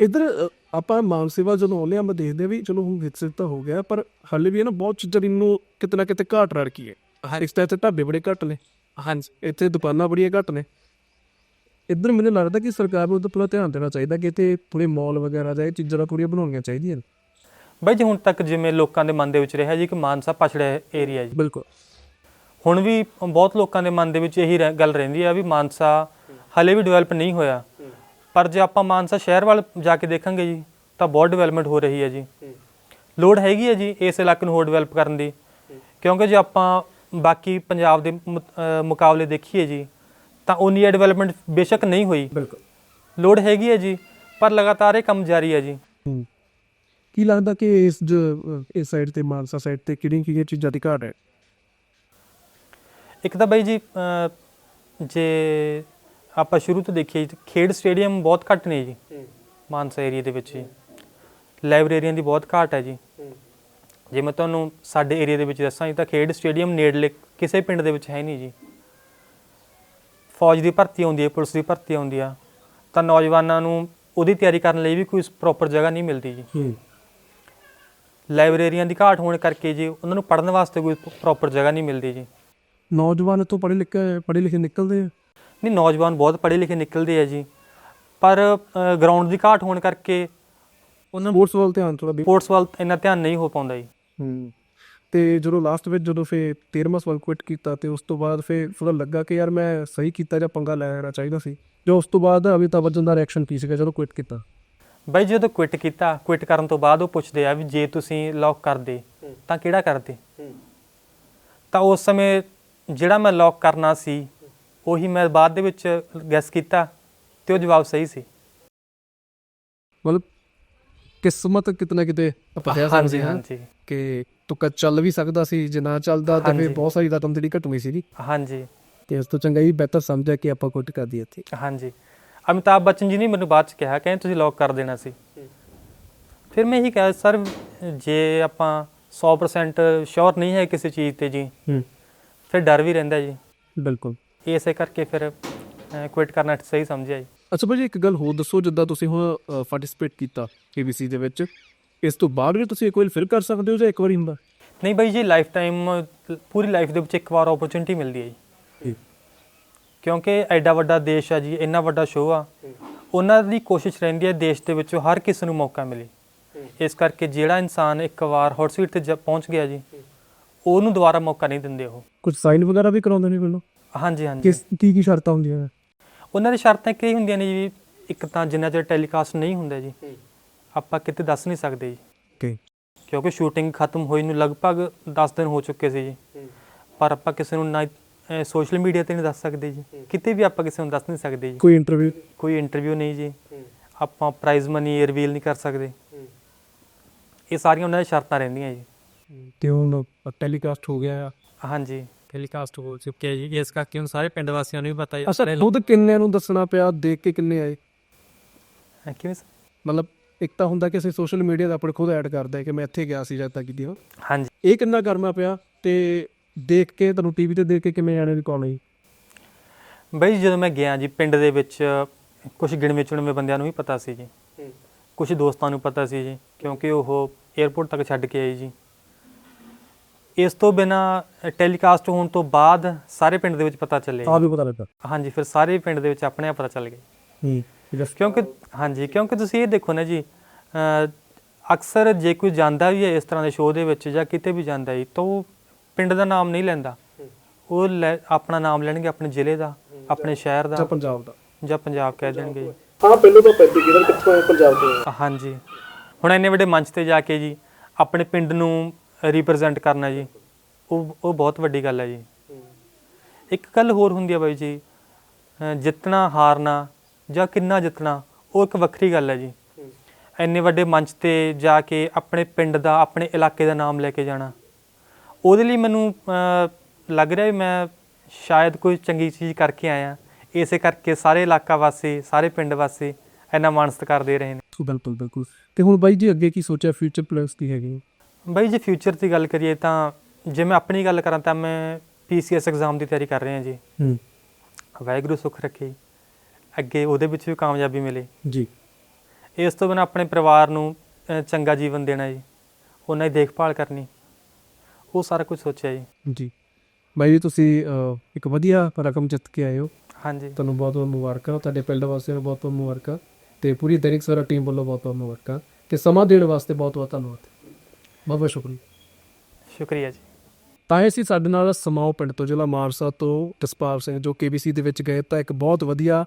ਇਧਰ ਆਪਾਂ ਮਾਨ ਸੇਵਾ ਜਦੋਂ ਆਉਂਦੇ ਆ ਮੈਂ ਦੇਖਦੇ ਵੀ ਚਲੋ ਹੁਣ ਵਿਕਸਿਤ ਤਾਂ ਹੋ ਗਿਆ ਪਰ ਹਾਲੇ ਵੀ ਇਹ ਨਾ ਬਹੁਤ ਚੀਜ਼ਾਂ ਨੂੰ ਕਿਤੇ ਨਾ ਕਿਤੇ ਘਾਟ ਰੜਕੀ ਹੈ। ਇਸ ਤਾਂ ਇੱਥੇ ਢਾਬੇ ਬੜੇ ਘੱਟ ਨੇ। ਹਾਂਜੀ। ਇੱਥੇ ਦੁਕਾਨਾਂ ਬੜੀਆਂ ਘੱਟ ਨੇ। ਇੱਧਰ ਮੈਨੂੰ ਲੱਗਦਾ ਕਿ ਸਰਕਾਰ ਨੂੰ ਉਹਦਾ ਪੂਰਾ ਧਿਆਨ ਦੇਣਾ ਚਾਹੀਦਾ ਕਿ ਇੱਥੇ ਥੋੜੇ ਮਾਲ ਵਗੈਰਾ ਜਾਂ ਇਹ ਚੀਜ਼ਾਂ ਦਾ ਪੂਰੀਆਂ ਬਣਾਉਣੀਆਂ ਚਾਹੀਦੀਆਂ ਨੇ। ਬਾਈ ਜੀ ਹੁਣ ਤੱਕ ਜਿਵੇਂ ਲੋਕਾਂ ਦੇ ਮਨ ਦੇ ਵਿੱਚ ਰਿਹਾ ਜੀ ਕਿ ਮਾਨਸਾ ਪਛੜਿਆ ਏਰੀਆ ਜੀ। ਬਿਲਕੁਲ। ਹੁਣ ਵੀ ਬਹੁਤ ਲੋਕਾਂ ਦੇ ਮਨ ਦੇ ਵਿੱਚ ਇਹੀ ਰਹਿ- ਗੱਲ ਰਹਿੰਦੀ ਆ ਵੀ ਮਾਨਸਾ ਹਲੇ ਵੀ ਡਿਵੈਲਪ ਨਹੀਂ ਹੋਇਆ। ਪਰ ਜੇ ਆਪਾਂ ਮਾਨਸਾ ਸ਼ਹਿਰ ਵੱਲ ਜਾ ਕੇ ਦੇਖਾਂਗੇ ਜੀ ਤਾਂ ਬਹੁਤ ਡਿਵੈਲਪਮੈਂਟ ਹੋ ਰਹੀ ਹੈ ਜੀ। ਲੋੜ ਹੈਗੀ ਹੈ ਜੀ ਇਸ ਇਲਾਕੇ ਨੂੰ ਹੋਰ ਡਿਵੈਲਪ ਕਰਨ ਦੀ। ਕਿਉਂਕਿ ਜੇ ਆਪਾਂ ਬਾਕੀ ਪੰਜਾਬ ਦੇ ਮੁ- ਅਹ ਮੁਕਾਬਲੇ ਦੇਖੀਏ ਜੀ ਤਾਂ ਉਨੀ ਡਿਵੈਲਪਮੈਂਟ ਬੇਸ਼ੱਕ ਨਹੀਂ ਹੋਈ। ਬਿਲਕੁਲ। ਲੋੜ ਹੈਗੀ ਹੈ ਜੀ ਪਰ ਲਗਾਤਾਰ ਇਹ ਕੰਮ ਜਾਰੀ ਹੈ ਜੀ। ਹੂੰ। ਕੀ ਲੱਗਦਾ ਕਿ ਇਸ ਜੋ ਇਸ ਸਾਈਡ ਤੇ ਮਾਨਸਾ ਸਾਈਡ ਤੇ ਕਿਹੜੀਆਂ ਕਿਹੜੀਆਂ ਚੀਜ਼ਾਂ ਦੀ ਘਾਟ ਹੈ? ਇੱਕ ਤਾਂ ਬਾਈ ਜੀ ਜੇ ਆਪਾਂ ਸ਼ੁਰੂ ਤੋਂ ਦੇਖੀਏ ਖੇਡ ਸਟੇਡੀਅਮ ਬਹੁਤ ਘੱਟ ਨੇ ਜੀ। ਮਾਨਸਾ ਏਰੀਆ ਦੇ ਵਿੱਚ ਜੀ। ਲਾਇਬ੍ਰੇਰੀਆਂ ਦੀ ਬਹੁਤ ਘਾਟ ਹੈ ਜੀ। ਜੇ ਮੈਂ ਤੁਹਾਨੂੰ ਸਾਡੇ ਏਰੀਆ ਦੇ ਵਿੱਚ ਦੱਸਾਂ ਜੀ ਤਾਂ ਖੇਡ ਸਟੇਡੀਅਮ ਨੇੜਲੇ ਕਿਸੇ ਪਿੰਡ ਦੇ ਵਿੱਚ ਹੈ ਨਹੀਂ ਜੀ। ਫੌਜ ਦੀ ਭਰਤੀ ਆਉਂਦੀ ਹੈ ਪੁਲਿਸ ਦੀ ਭਰਤੀ ਆਉਂਦੀ ਆ। ਤਾਂ ਨੌਜਵਾਨਾਂ ਨੂੰ ਉਹਦੀ ਤਿਆਰੀ ਕਰਨ ਲਈ ਵੀ ਕੋਈ ਪ੍ਰੋਪਰ ਜਗ੍ਹਾ ਨਹੀਂ ਮਿਲਦੀ ਜੀ। ਲਾਇਬ੍ਰੇਰੀਆਂ ਦੀ ਘਾਟ ਹੋਣ ਕਰਕੇ ਜੀ ਉਹਨਾਂ ਨੂੰ ਪੜ੍ਹਨ ਵਾਸਤੇ ਕੋਈ ਪ੍ਰੋਪਰ ਜਗ੍ਹਾ ਨਹੀਂ ਮਿਲਦੀ ਜੀ। ਨੌਜਵਾਨ ਤੋਂ ਪੜ੍ਹੇ ਲਿਖੇ ਪੜ੍ਹੇ ਲਿਖੇ ਨਿਕਲਦੇ ਆ? ਨਹੀਂ ਨੌਜਵਾਨ ਬਹੁਤ ਪੜ੍ਹੇ ਲਿਖੇ ਨਿਕਲਦੇ ਆ ਜੀ। ਪਰ ਗਰਾਊਂਡ ਦੀ ਘਾਟ ਹੋਣ ਕਰਕੇ ਉਹਨਾਂ ਸਪੋਰਟਸ ਵੱਲ ਧਿਆਨ ਥੋੜਾ ਵੀ ਸਪੋਰਟਸ ਵੱਲ ਇੰਨਾ ਧਿਆਨ ਨਹੀਂ ਹੋ ਪਾਉਂਦਾ ਜੀ। ਹੂੰ। ਤੇ ਜਦੋਂ ਲਾਸਟ ਵਿੱਚ ਜਦੋਂ ਫੇ 13ਵਾਂ ਸਵਾਲ ਕੁਇਟ ਕੀਤਾ ਤੇ ਉਸ ਤੋਂ ਬਾਅਦ ਫੇ ਥੋੜਾ ਲੱਗਾ ਕਿ ਯਾਰ ਮੈਂ ਸਹੀ ਕੀਤਾ ਜਾਂ ਪੰਗਾ ਲੈ ਲੈਣਾ ਚਾਹੀਦਾ ਸੀ। ਜੋ ਉਸ ਤੋਂ ਬਾਅਦ ਅਮਿਤਾਭ ਬੱਚਨ ਦਾ ਰਿਐਕਸ਼ਨ ਕੀ ਸੀਗਾ ਜਦੋਂ ਕੁਇਟ ਕੀਤਾ? ਬਾਈ ਜਦੋਂ ਕੁਇਟ ਕੀਤਾ ਕੁਇਟ ਕਰਨ ਤੋਂ ਬਾਅਦ ਉਹ ਪੁੱਛਦੇ ਆ ਵੀ ਜੇ ਤੁਸੀਂ ਲੌਕ ਕਰਦੇ ਤਾਂ ਕਿਹੜਾ ਕਰਦੇ? ਤਾਂ ਉਸ ਸਮੇਂ ਜਿਹੜਾ ਮੈਂ ਲੌਕ ਕਰਨਾ ਸੀ ਉਹੀ ਮੈਂ ਬਾਅਦ ਦੇ ਵਿੱਚ ਗੈਸ ਕੀਤਾ ਤੇ ਉਹ ਜਵਾਬ ਸਹੀ ਸੀ। ਮਤਲਬ ਕਿਸਮਤ ਕਿਤਨਾ ਕਿਤੇ ਕਹਿ ਹਾਂਜੀ ਹਾਂਜੀ। ਕਿ ਤੁਕਾ ਚੱਲ ਵੀ ਸਕਦਾ ਸੀ ਜੇ ਨਾ ਚੱਲਦਾ ਤਾਂ ਫੇ ਹਾਂਜੀ। ਬਹੁਤ ਸਾਰੀ ਰਕਮ ਜਿਹੜੀ ਘਟੂਗੀ ਸੀ ਜੀ ਹਾਂਜੀ। ਤੇ ਉਸ ਤੋਂ ਚੰਗਾ ਹੀ ਬਿਹਤਰ ਸਮਝਿਆ ਕਿ ਆਪਾਂ ਕੁਇਟ ਕਰ ਦਈਏ ਇੱਥੇ। ਹਾਂਜੀ। ਅਮਿਤਾਭ ਬੱਚਨ ਜੀ ਨੇ ਮੈਨੂੰ ਬਾਅਦ ਚ ਕਿਹਾ ਕਹਿੰਦੇ ਤੁਸੀਂ ਲੌਕ ਕਰ ਦੇਣਾ ਸੀ। ਫਿਰ ਮੈਂ ਇਹੀ ਕਿਹਾ ਸਰ ਜੇ ਆਪਾਂ 100% ਸ਼ੋਰ ਨਹੀਂ ਹੈ ਕਿਸੇ ਚੀਜ਼ ਤੇ ਜੀ ਹੂੰ। ਫਿਰ ਡਰ ਵੀ ਰਹਿੰਦਾ ਜੀ। ਬਿਲਕੁਲ। ਇਸੇ ਕਰਕੇ ਫਿਰ ਕੁਇਟ ਕਰਨਾ ਸਹੀ ਸਮਝਿਆ ਜੀ। ਅੱਛਾ ਭਾਜੀ ਇੱਕ ਗੱਲ ਹੋਰ ਦੱਸੋ ਜਿੱਦਾਂ ਤੁਸੀਂ ਹੁਣ ਪਾਰਟਿਸਿਪੇਟ ਕੀਤਾ KBC ਦੇ ਵਿੱਚ ਇਸ ਤੋਂ ਬਾਅਦ ਵੀ ਤੁਸੀਂ ਇੱਕ ਵਾਰ ਫਿਰ ਕਰ ਸਕਦੇ ਹੋ ਜਾਂ ਇੱਕ ਵਾਰੀ ਹੁੰਦਾ? ਨਹੀਂ ਬਾਈ ਜੀ ਲਾਈਫ ਟਾਈਮ ਪੂਰੀ ਲਾਈਫ ਦੇ ਵਿੱਚ ਇੱਕ ਵਾਰ ਓਪਰਚੁਨਿਟੀ ਮਿਲਦੀ ਹੈ ਜੀ। ਕਿਉਂਕਿ ਐਡਾ ਵੱਡਾ ਦੇਸ਼ ਆ ਜੀ ਇੰਨਾ ਵੱਡਾ ਸ਼ੋਅ ਆ। ਉਹਨਾਂ ਦੀ ਕੋਸ਼ਿਸ਼ ਰਹਿੰਦੀ ਹੈ ਦੇਸ਼ ਦੇ ਵਿੱਚੋਂ ਹਰ ਕਿਸੇ ਨੂੰ ਮੌਕਾ ਮਿਲੇ। ਇਸ ਕਰਕੇ ਜਿਹੜਾ ਇਨਸਾਨ ਇੱਕ ਵਾਰ ਹੌਟ ਸੀਟ ਤੇ ਪਹੁੰਚ ਗਿਆ ਜੀ ਉਹਨੂੰ ਦੁਬਾਰਾ ਮੌਕਾ ਨਹੀਂ ਦਿੰਦੇ ਉਹ। ਕੁਝ ਸਾਈਨ ਵਗੈਰਾ ਵੀ ਕਰਾਉਂਦੇ ਨੇ ਮੈਨੂੰ ਹਾਂਜੀ ਹਾਂਜੀ। ਕਿਸ ਕੀ ਕੀ ਸ਼ਰਤਾਂ ਹੁੰਦੀਆਂ ਨੇ? ਉਹਨਾਂ ਦੀ ਸ਼ਰਤਾਂ ਕੀ ਹੁੰਦੀਆਂ ਨੇ ਜੀ ਇੱਕ ਤਾਂ ਜਿੰਨਾ ਚਿਰ ਟੈਲੀਕਾਸਟ ਨਹੀਂ ਹੁੰਦਾ ਜੀ ਆਪਾਂ ਕਿਤੇ ਦੱਸ ਨਹੀਂ ਸਕਦੇ ਜੀ। ਓਕੇ ਕਿਉਂਕਿ ਸ਼ੂਟਿੰਗ ਖਤਮ ਹੋਈ ਨੂੰ ਲਗਭਗ 10 ਦਿਨ ਹੋ ਚੁੱਕੇ ਸੀ ਜੀ। ਪਰ ਆਪਾਂ ਕਿਸੇ ਨੂੰ ਨਾ ਸੋਸ਼ਲ ਮੀਡੀਆ ਤੇ ਨਹੀਂ ਦੱਸ ਸਕਦੇ ਜੀ। ਕਿਤੇ ਵੀ ਆਪਾਂ ਕਿਸੇ ਨੂੰ ਦੱਸ ਨਹੀਂ ਸਕਦੇ ਜੀ। ਕੋਈ ਇੰਟਰਵਿਊ ਕੋਈ ਇੰਟਰਵਿਊ ਨਹੀਂ ਜੀ। ਆਪਾਂ ਪ੍ਰਾਈਜ਼ ਮਨੀ ਰਿਵੀਲ ਨਹੀਂ ਕਰ ਸਕਦੇ। ਇਹ ਸਾਰੀਆਂ ਉਹਨਾਂ ਦੀਆਂ ਸ਼ਰਤਾਂ ਰਹਿੰਦੀਆਂ ਜੀ। ਤੇ ਹੁਣ ਟੈਲੀਕਾਸਟ ਹੋ ਗਿਆ ਆ। ਹਾਂਜੀ। ਟੈਲੀਕਾਸਟ ਹੋ ਚੁੱਕਿਆ ਜੀ ਇਸ ਕਰਕੇ ਹੁਣ ਸਾਰੇ ਪਿੰਡ ਵਾਸੀਆਂ ਨੂੰ ਵੀ ਪਤਾ ਹੈ ਖੁਦ ਕਿੰਨਿਆਂ ਨੂੰ ਦੱਸਣਾ ਪਿਆ ਦੇਖ ਕੇ ਕਿੰਨੇ ਆਏ? ਅਹ ਕਿਵੇਂ sir? ਮਤਲਬ ਇੱਕ ਤਾਂ ਹੁੰਦਾ ਕਿ ਅਸੀਂ ਸੋਸ਼ਲ ਮੀਡੀਆ ਤੇ ਆਪਣੇ ਖੁਦ ਐਡ ਕਰਦੇ ਹਾਂ ਕਿ ਮੈਂ ਇੱਥੇ ਗਿਆ ਸੀ ਜਦ ਤੱਕ ਕੀਤੀ ਹਾਂਜੀ। ਇਹ ਕਿੰਨਾ ਕਰਨਾ ਪਿਆ ਤੇ ਦੇਖ ਕੇ ਤੁਹਾਨੂੰ ਟੀਵੀ ਤੇ ਦੇਖ ਕੇ ਕਿਵੇਂ ਜਾਣੇ ਦੀ ਕਾਲ ਆਈ ਬਈ ਜਦੋਂ ਮੈਂ ਗਿਆ ਜੀ ਪਿੰਡ ਦੇ ਵਿੱਚ ਕੁਝ ਗਿਣਵੇਂ ਚੁਣਵੇਂ ਬੰਦਿਆਂ ਨੂੰ ਵੀ ਪਤਾ ਸੀ ਜੀ। ਕੁਝ ਦੋਸਤਾਂ ਨੂੰ ਪਤਾ ਸੀ ਜੀ ਕਿਉਂਕਿ ਉਹ 에어ਪੋਰਟ ਤੱਕ ਛੱਡ ਕੇ ਆਏ ਜੀ। ਇਸ ਤੋਂ ਬਿਨਾ ਟੈਲੀਕਾਸਟ ਹੋਣ ਤੋਂ ਬਾਅਦ ਸਾਰੇ ਪਿੰਡ ਦੇ ਵਿੱਚ ਪਤਾ ਚੱਲੇ। ਆ ਵੀ ਪਤਾ ਲੱਗਾ? ਹਾਂਜੀ ਫਿਰ ਸਾਰੇ ਪਿੰਡ ਦੇ ਵਿੱਚ ਆਪਣੇ ਆਪ ਪਤਾ ਚੱਲ ਗਿਆ ਹੂੰ। ਜਸ ਕਿਉਂਕਿ ਹਾਂਜੀ ਕਿਉਂਕਿ ਤੁਸੀਂ ਇਹ ਦੇਖੋ ਨਾ ਜੀ ਅਹ, ਅਕਸਰ ਜੇ ਕੋਈ ਜਾਂਦਾ ਵੀ ਹੈ ਇਸ ਤਰ੍ਹਾਂ ਦੇ ਸ਼ੋਅ ਦੇ ਵਿੱਚ ਜਾਂ ਕਿਤੇ ਵੀ ਜਾਂਦਾ ਜੀ ਤਾਂ ਉਹ ਪਿੰਡ ਦਾ ਨਾਮ ਨਹੀਂ ਲੈਂਦਾ। ਉਹ ਲੈ- ਆਪਣਾ ਨਾਮ ਲੈਣਗੇ ਆਪਣੇ ਜ਼ਿਲ੍ਹੇ ਦਾ ਆਪਣੇ ਸ਼ਹਿਰ ਦਾ ਪੰਜਾਬ ਦਾ। ਜਾਂ ਪੰਜਾਬ ਕਹਿ ਦੇਣਗੇ ਜੀ। ਹਾਂ ਪਹਿਲਾਂ ਤਾਂ ਪੈਂਤੀ ਕਿਹੜਾ ਕਿੱਥੋਂ ਪੰਜਾਬ ਤੋਂ ਹਾਂਜੀ। ਹੁਣ ਇੰਨੇ ਵੱਡੇ ਮੰਚ ਤੇ ਜਾ ਕੇ ਜੀ ਆਪਣੇ ਪਿੰਡ ਨੂੰ ਰਿਪਰੈਜ਼ੈਂਟ ਕਰਨਾ ਜੀ। ਉਹ ਉਹ ਬਹੁਤ ਵੱਡੀ ਗੱਲ ਹੈ ਜੀ। ਇੱਕ ਗੱਲ ਹੋਰ ਹੁੰਦੀ ਹੈ ਬਾਈ ਜੀ ਜਿੱਤਣਾ, ਹਾਰਨਾ ਜਾਂ ਕਿੰਨਾ ਜਿੱਤਣਾ, ਉਹ ਇੱਕ ਵੱਖਰੀ ਗੱਲ ਹੈ ਜੀ। ਇੰਨੇ ਵੱਡੇ ਮੰਚ ਤੇ ਜਾ ਕੇ ਆਪਣੇ ਪਿੰਡ ਦਾ, ਆਪਣੇ ਇਲਾਕੇ ਦਾ ਨਾਮ ਲੈ ਕੇ ਜਾਣਾ। ਉਹਦੇ ਲਈ ਮੈਨੂੰ ਲੱਗ ਰਿਹਾ ਵੀ ਮੈਂ ਸ਼ਾਇਦ ਕੋਈ ਚੰਗੀ ਚੀਜ਼ ਕਰਕੇ ਆਇਆ। ਇਸੇ ਕਰਕੇ ਸਾਰੇ ਇਲਾਕਾ ਵਾਸੀ, ਸਾਰੇ ਪਿੰਡ ਵਾਸੀ ਇੰਨਾ ਮਾਣ ਸਤਿਕਾਰ ਦੇ ਰਹੇ ਨੇ। ਬਿਲਕੁਲ ਬਿਲਕੁਲ। ਤੇ ਹੁਣ ਬਾਈ ਜੀ ਅੱਗੇ ਕੀ ਸੋਚਿਆ ਫਿਊਚਰ ਪਲੈਨਸ ਕੀ ਹੈਗੇ ਬਾਈ ਜੇ ਫਿਊਚਰ ਦੀ ਗੱਲ ਕਰੀਏ ਤਾਂ ਜੇ ਮੈਂ ਆਪਣੀ ਗੱਲ ਕਰਾਂ ਤਾਂ ਮੈਂ ਪੀਸੀਐਸ ਐਗਜ਼ਾਮ ਦੀ ਤਿਆਰੀ ਕਰ ਰਿਹਾ ਜੀ। ਹੂੰ। ਵਾਹਿਗੁਰੂ ਸੁੱਖ ਰੱਖੇ। ਅੱਗੇ ਉਹਦੇ ਵਿੱਚ ਵੀ ਕਾਮਯਾਬੀ ਮਿਲੇ। ਜੀ। ਇਸ ਤੋਂ ਬਿਨਾਂ ਆਪਣੇ ਪਰਿਵਾਰ ਨੂੰ ਚੰਗਾ ਜੀਵਨ ਦੇਣਾ ਜੀ। ਉਹਨਾਂ ਦੀ ਦੇਖਭਾਲ ਕਰਨੀ। ਉਹ ਸਾਰਾ ਕੁਝ ਸੋਚਿਆ ਜੀ। ਜੀ। ਬਾਈ ਜੀ ਤੁਸੀਂ ਅਹ, ਇੱਕ ਵਧੀਆ ਰਕਮ ਜਿੱਤ ਕੇ ਆਏ ਹੋ। ਹਾਂਜੀ। ਤੁਹਾਨੂੰ ਬਹੁਤ ਬਹੁਤ ਮੁਬਾਰਕਾਂ। ਤੁਹਾਡੇ ਪਿੰਡ ਵਾਸੀਆਂ ਨੂੰ ਬਹੁਤ ਬਹੁਤ ਮੁਬਾਰਕਾਂ। ਤੇ ਪੂਰੀ ਦੈਨਿਕ ਸਵੇਰਾ ਟੀਮ ਵੱਲੋਂ ਬਹੁਤ ਬਹੁਤ ਮੁਬਾਰਕਾਂ। ਤੇ ਸਮਾਂ ਦੇਣ ਵਾਸਤੇ ਬਹੁਤ ਬਹੁਤ ਧੰਨਵਾਦ। ਬਹੁਤ ਬਹੁਤ ਸ਼ੁਕਰੀਆ। ਸ਼ੁਕਰੀਆ ਜੀ। ਤਾਂ ਇਹ ਸੀ ਸਾਡੇ ਨਾਲ ਸਮਾਓ ਪਿੰਡ ਤੋਂ ਜ਼ਿਲ੍ਹਾ ਮਾਨਸਾ ਤੋਂ ਜਸਪਾਲ ਸਿੰਘ ਜੋ ਕੇਬੀਸੀ ਦੇ ਵਿੱਚ ਗਏ ਤਾਂ ਇੱਕ ਬਹੁਤ ਵਧੀਆ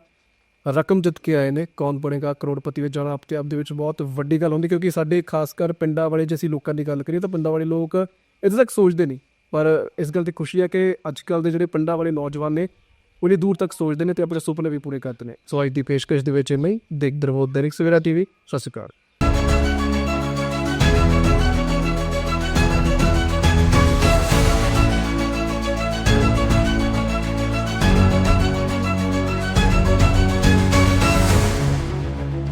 ਰਕਮ ਜਿੱਤ ਕੇ ਆਏ ਨੇ। ਕੌਣ ਬਣੇਗਾ ਕਰੋੜਪਤੀ ਵਿੱਚ ਜਾਣਾ ਆਪਣੇ ਆਪ ਦੇ ਵਿੱਚ ਬਹੁਤ ਵੱਡੀ ਗੱਲ ਹੁੰਦੀ ਕਿਉਂਕਿ ਸਾਡੇ ਖਾਸ ਕਰ ਪਿੰਡਾਂ ਵਾਲੇ ਜੇ ਅਸੀਂ ਲੋਕਾਂ ਦੀ ਗੱਲ ਕਰੀਏ ਤਾਂ ਪਿੰਡਾਂ ਵਾਲੇ ਲੋਕ ਇੱਥੇ ਤੱਕ ਸੋਚਦੇ ਨਹੀਂ। ਪਰ ਇਸ ਗੱਲ ਦੀ ਖੁਸ਼ੀ ਹੈ ਕਿ ਅੱਜ ਕੱਲ ਦੇ ਜਿਹੜੇ ਪਿੰਡਾਂ ਵਾਲੇ ਨੌਜਵਾਨ ਨੇ ਉਹਨੇ ਦੂਰ ਤੱਕ ਸੋਚਦੇ ਨੇ ਤੇ ਆਪਣੇ ਸੁਪਨੇ ਵੀ ਪੂਰੇ ਕਰਦੇ ਨੇ। ਸੋ ਅੱਜ ਦੀ ਪੇਸ਼ਕਸ਼ ਦੇ ਵਿੱਚ ਮੈਂ ਦੇਖਦੇ ਰਹੋ ਦੈਨਿਕ ਸਵੇਰਾ ਟੀਵੀ। ਸਤਿ ਸ਼੍ਰੀ ਅਕਾਲ।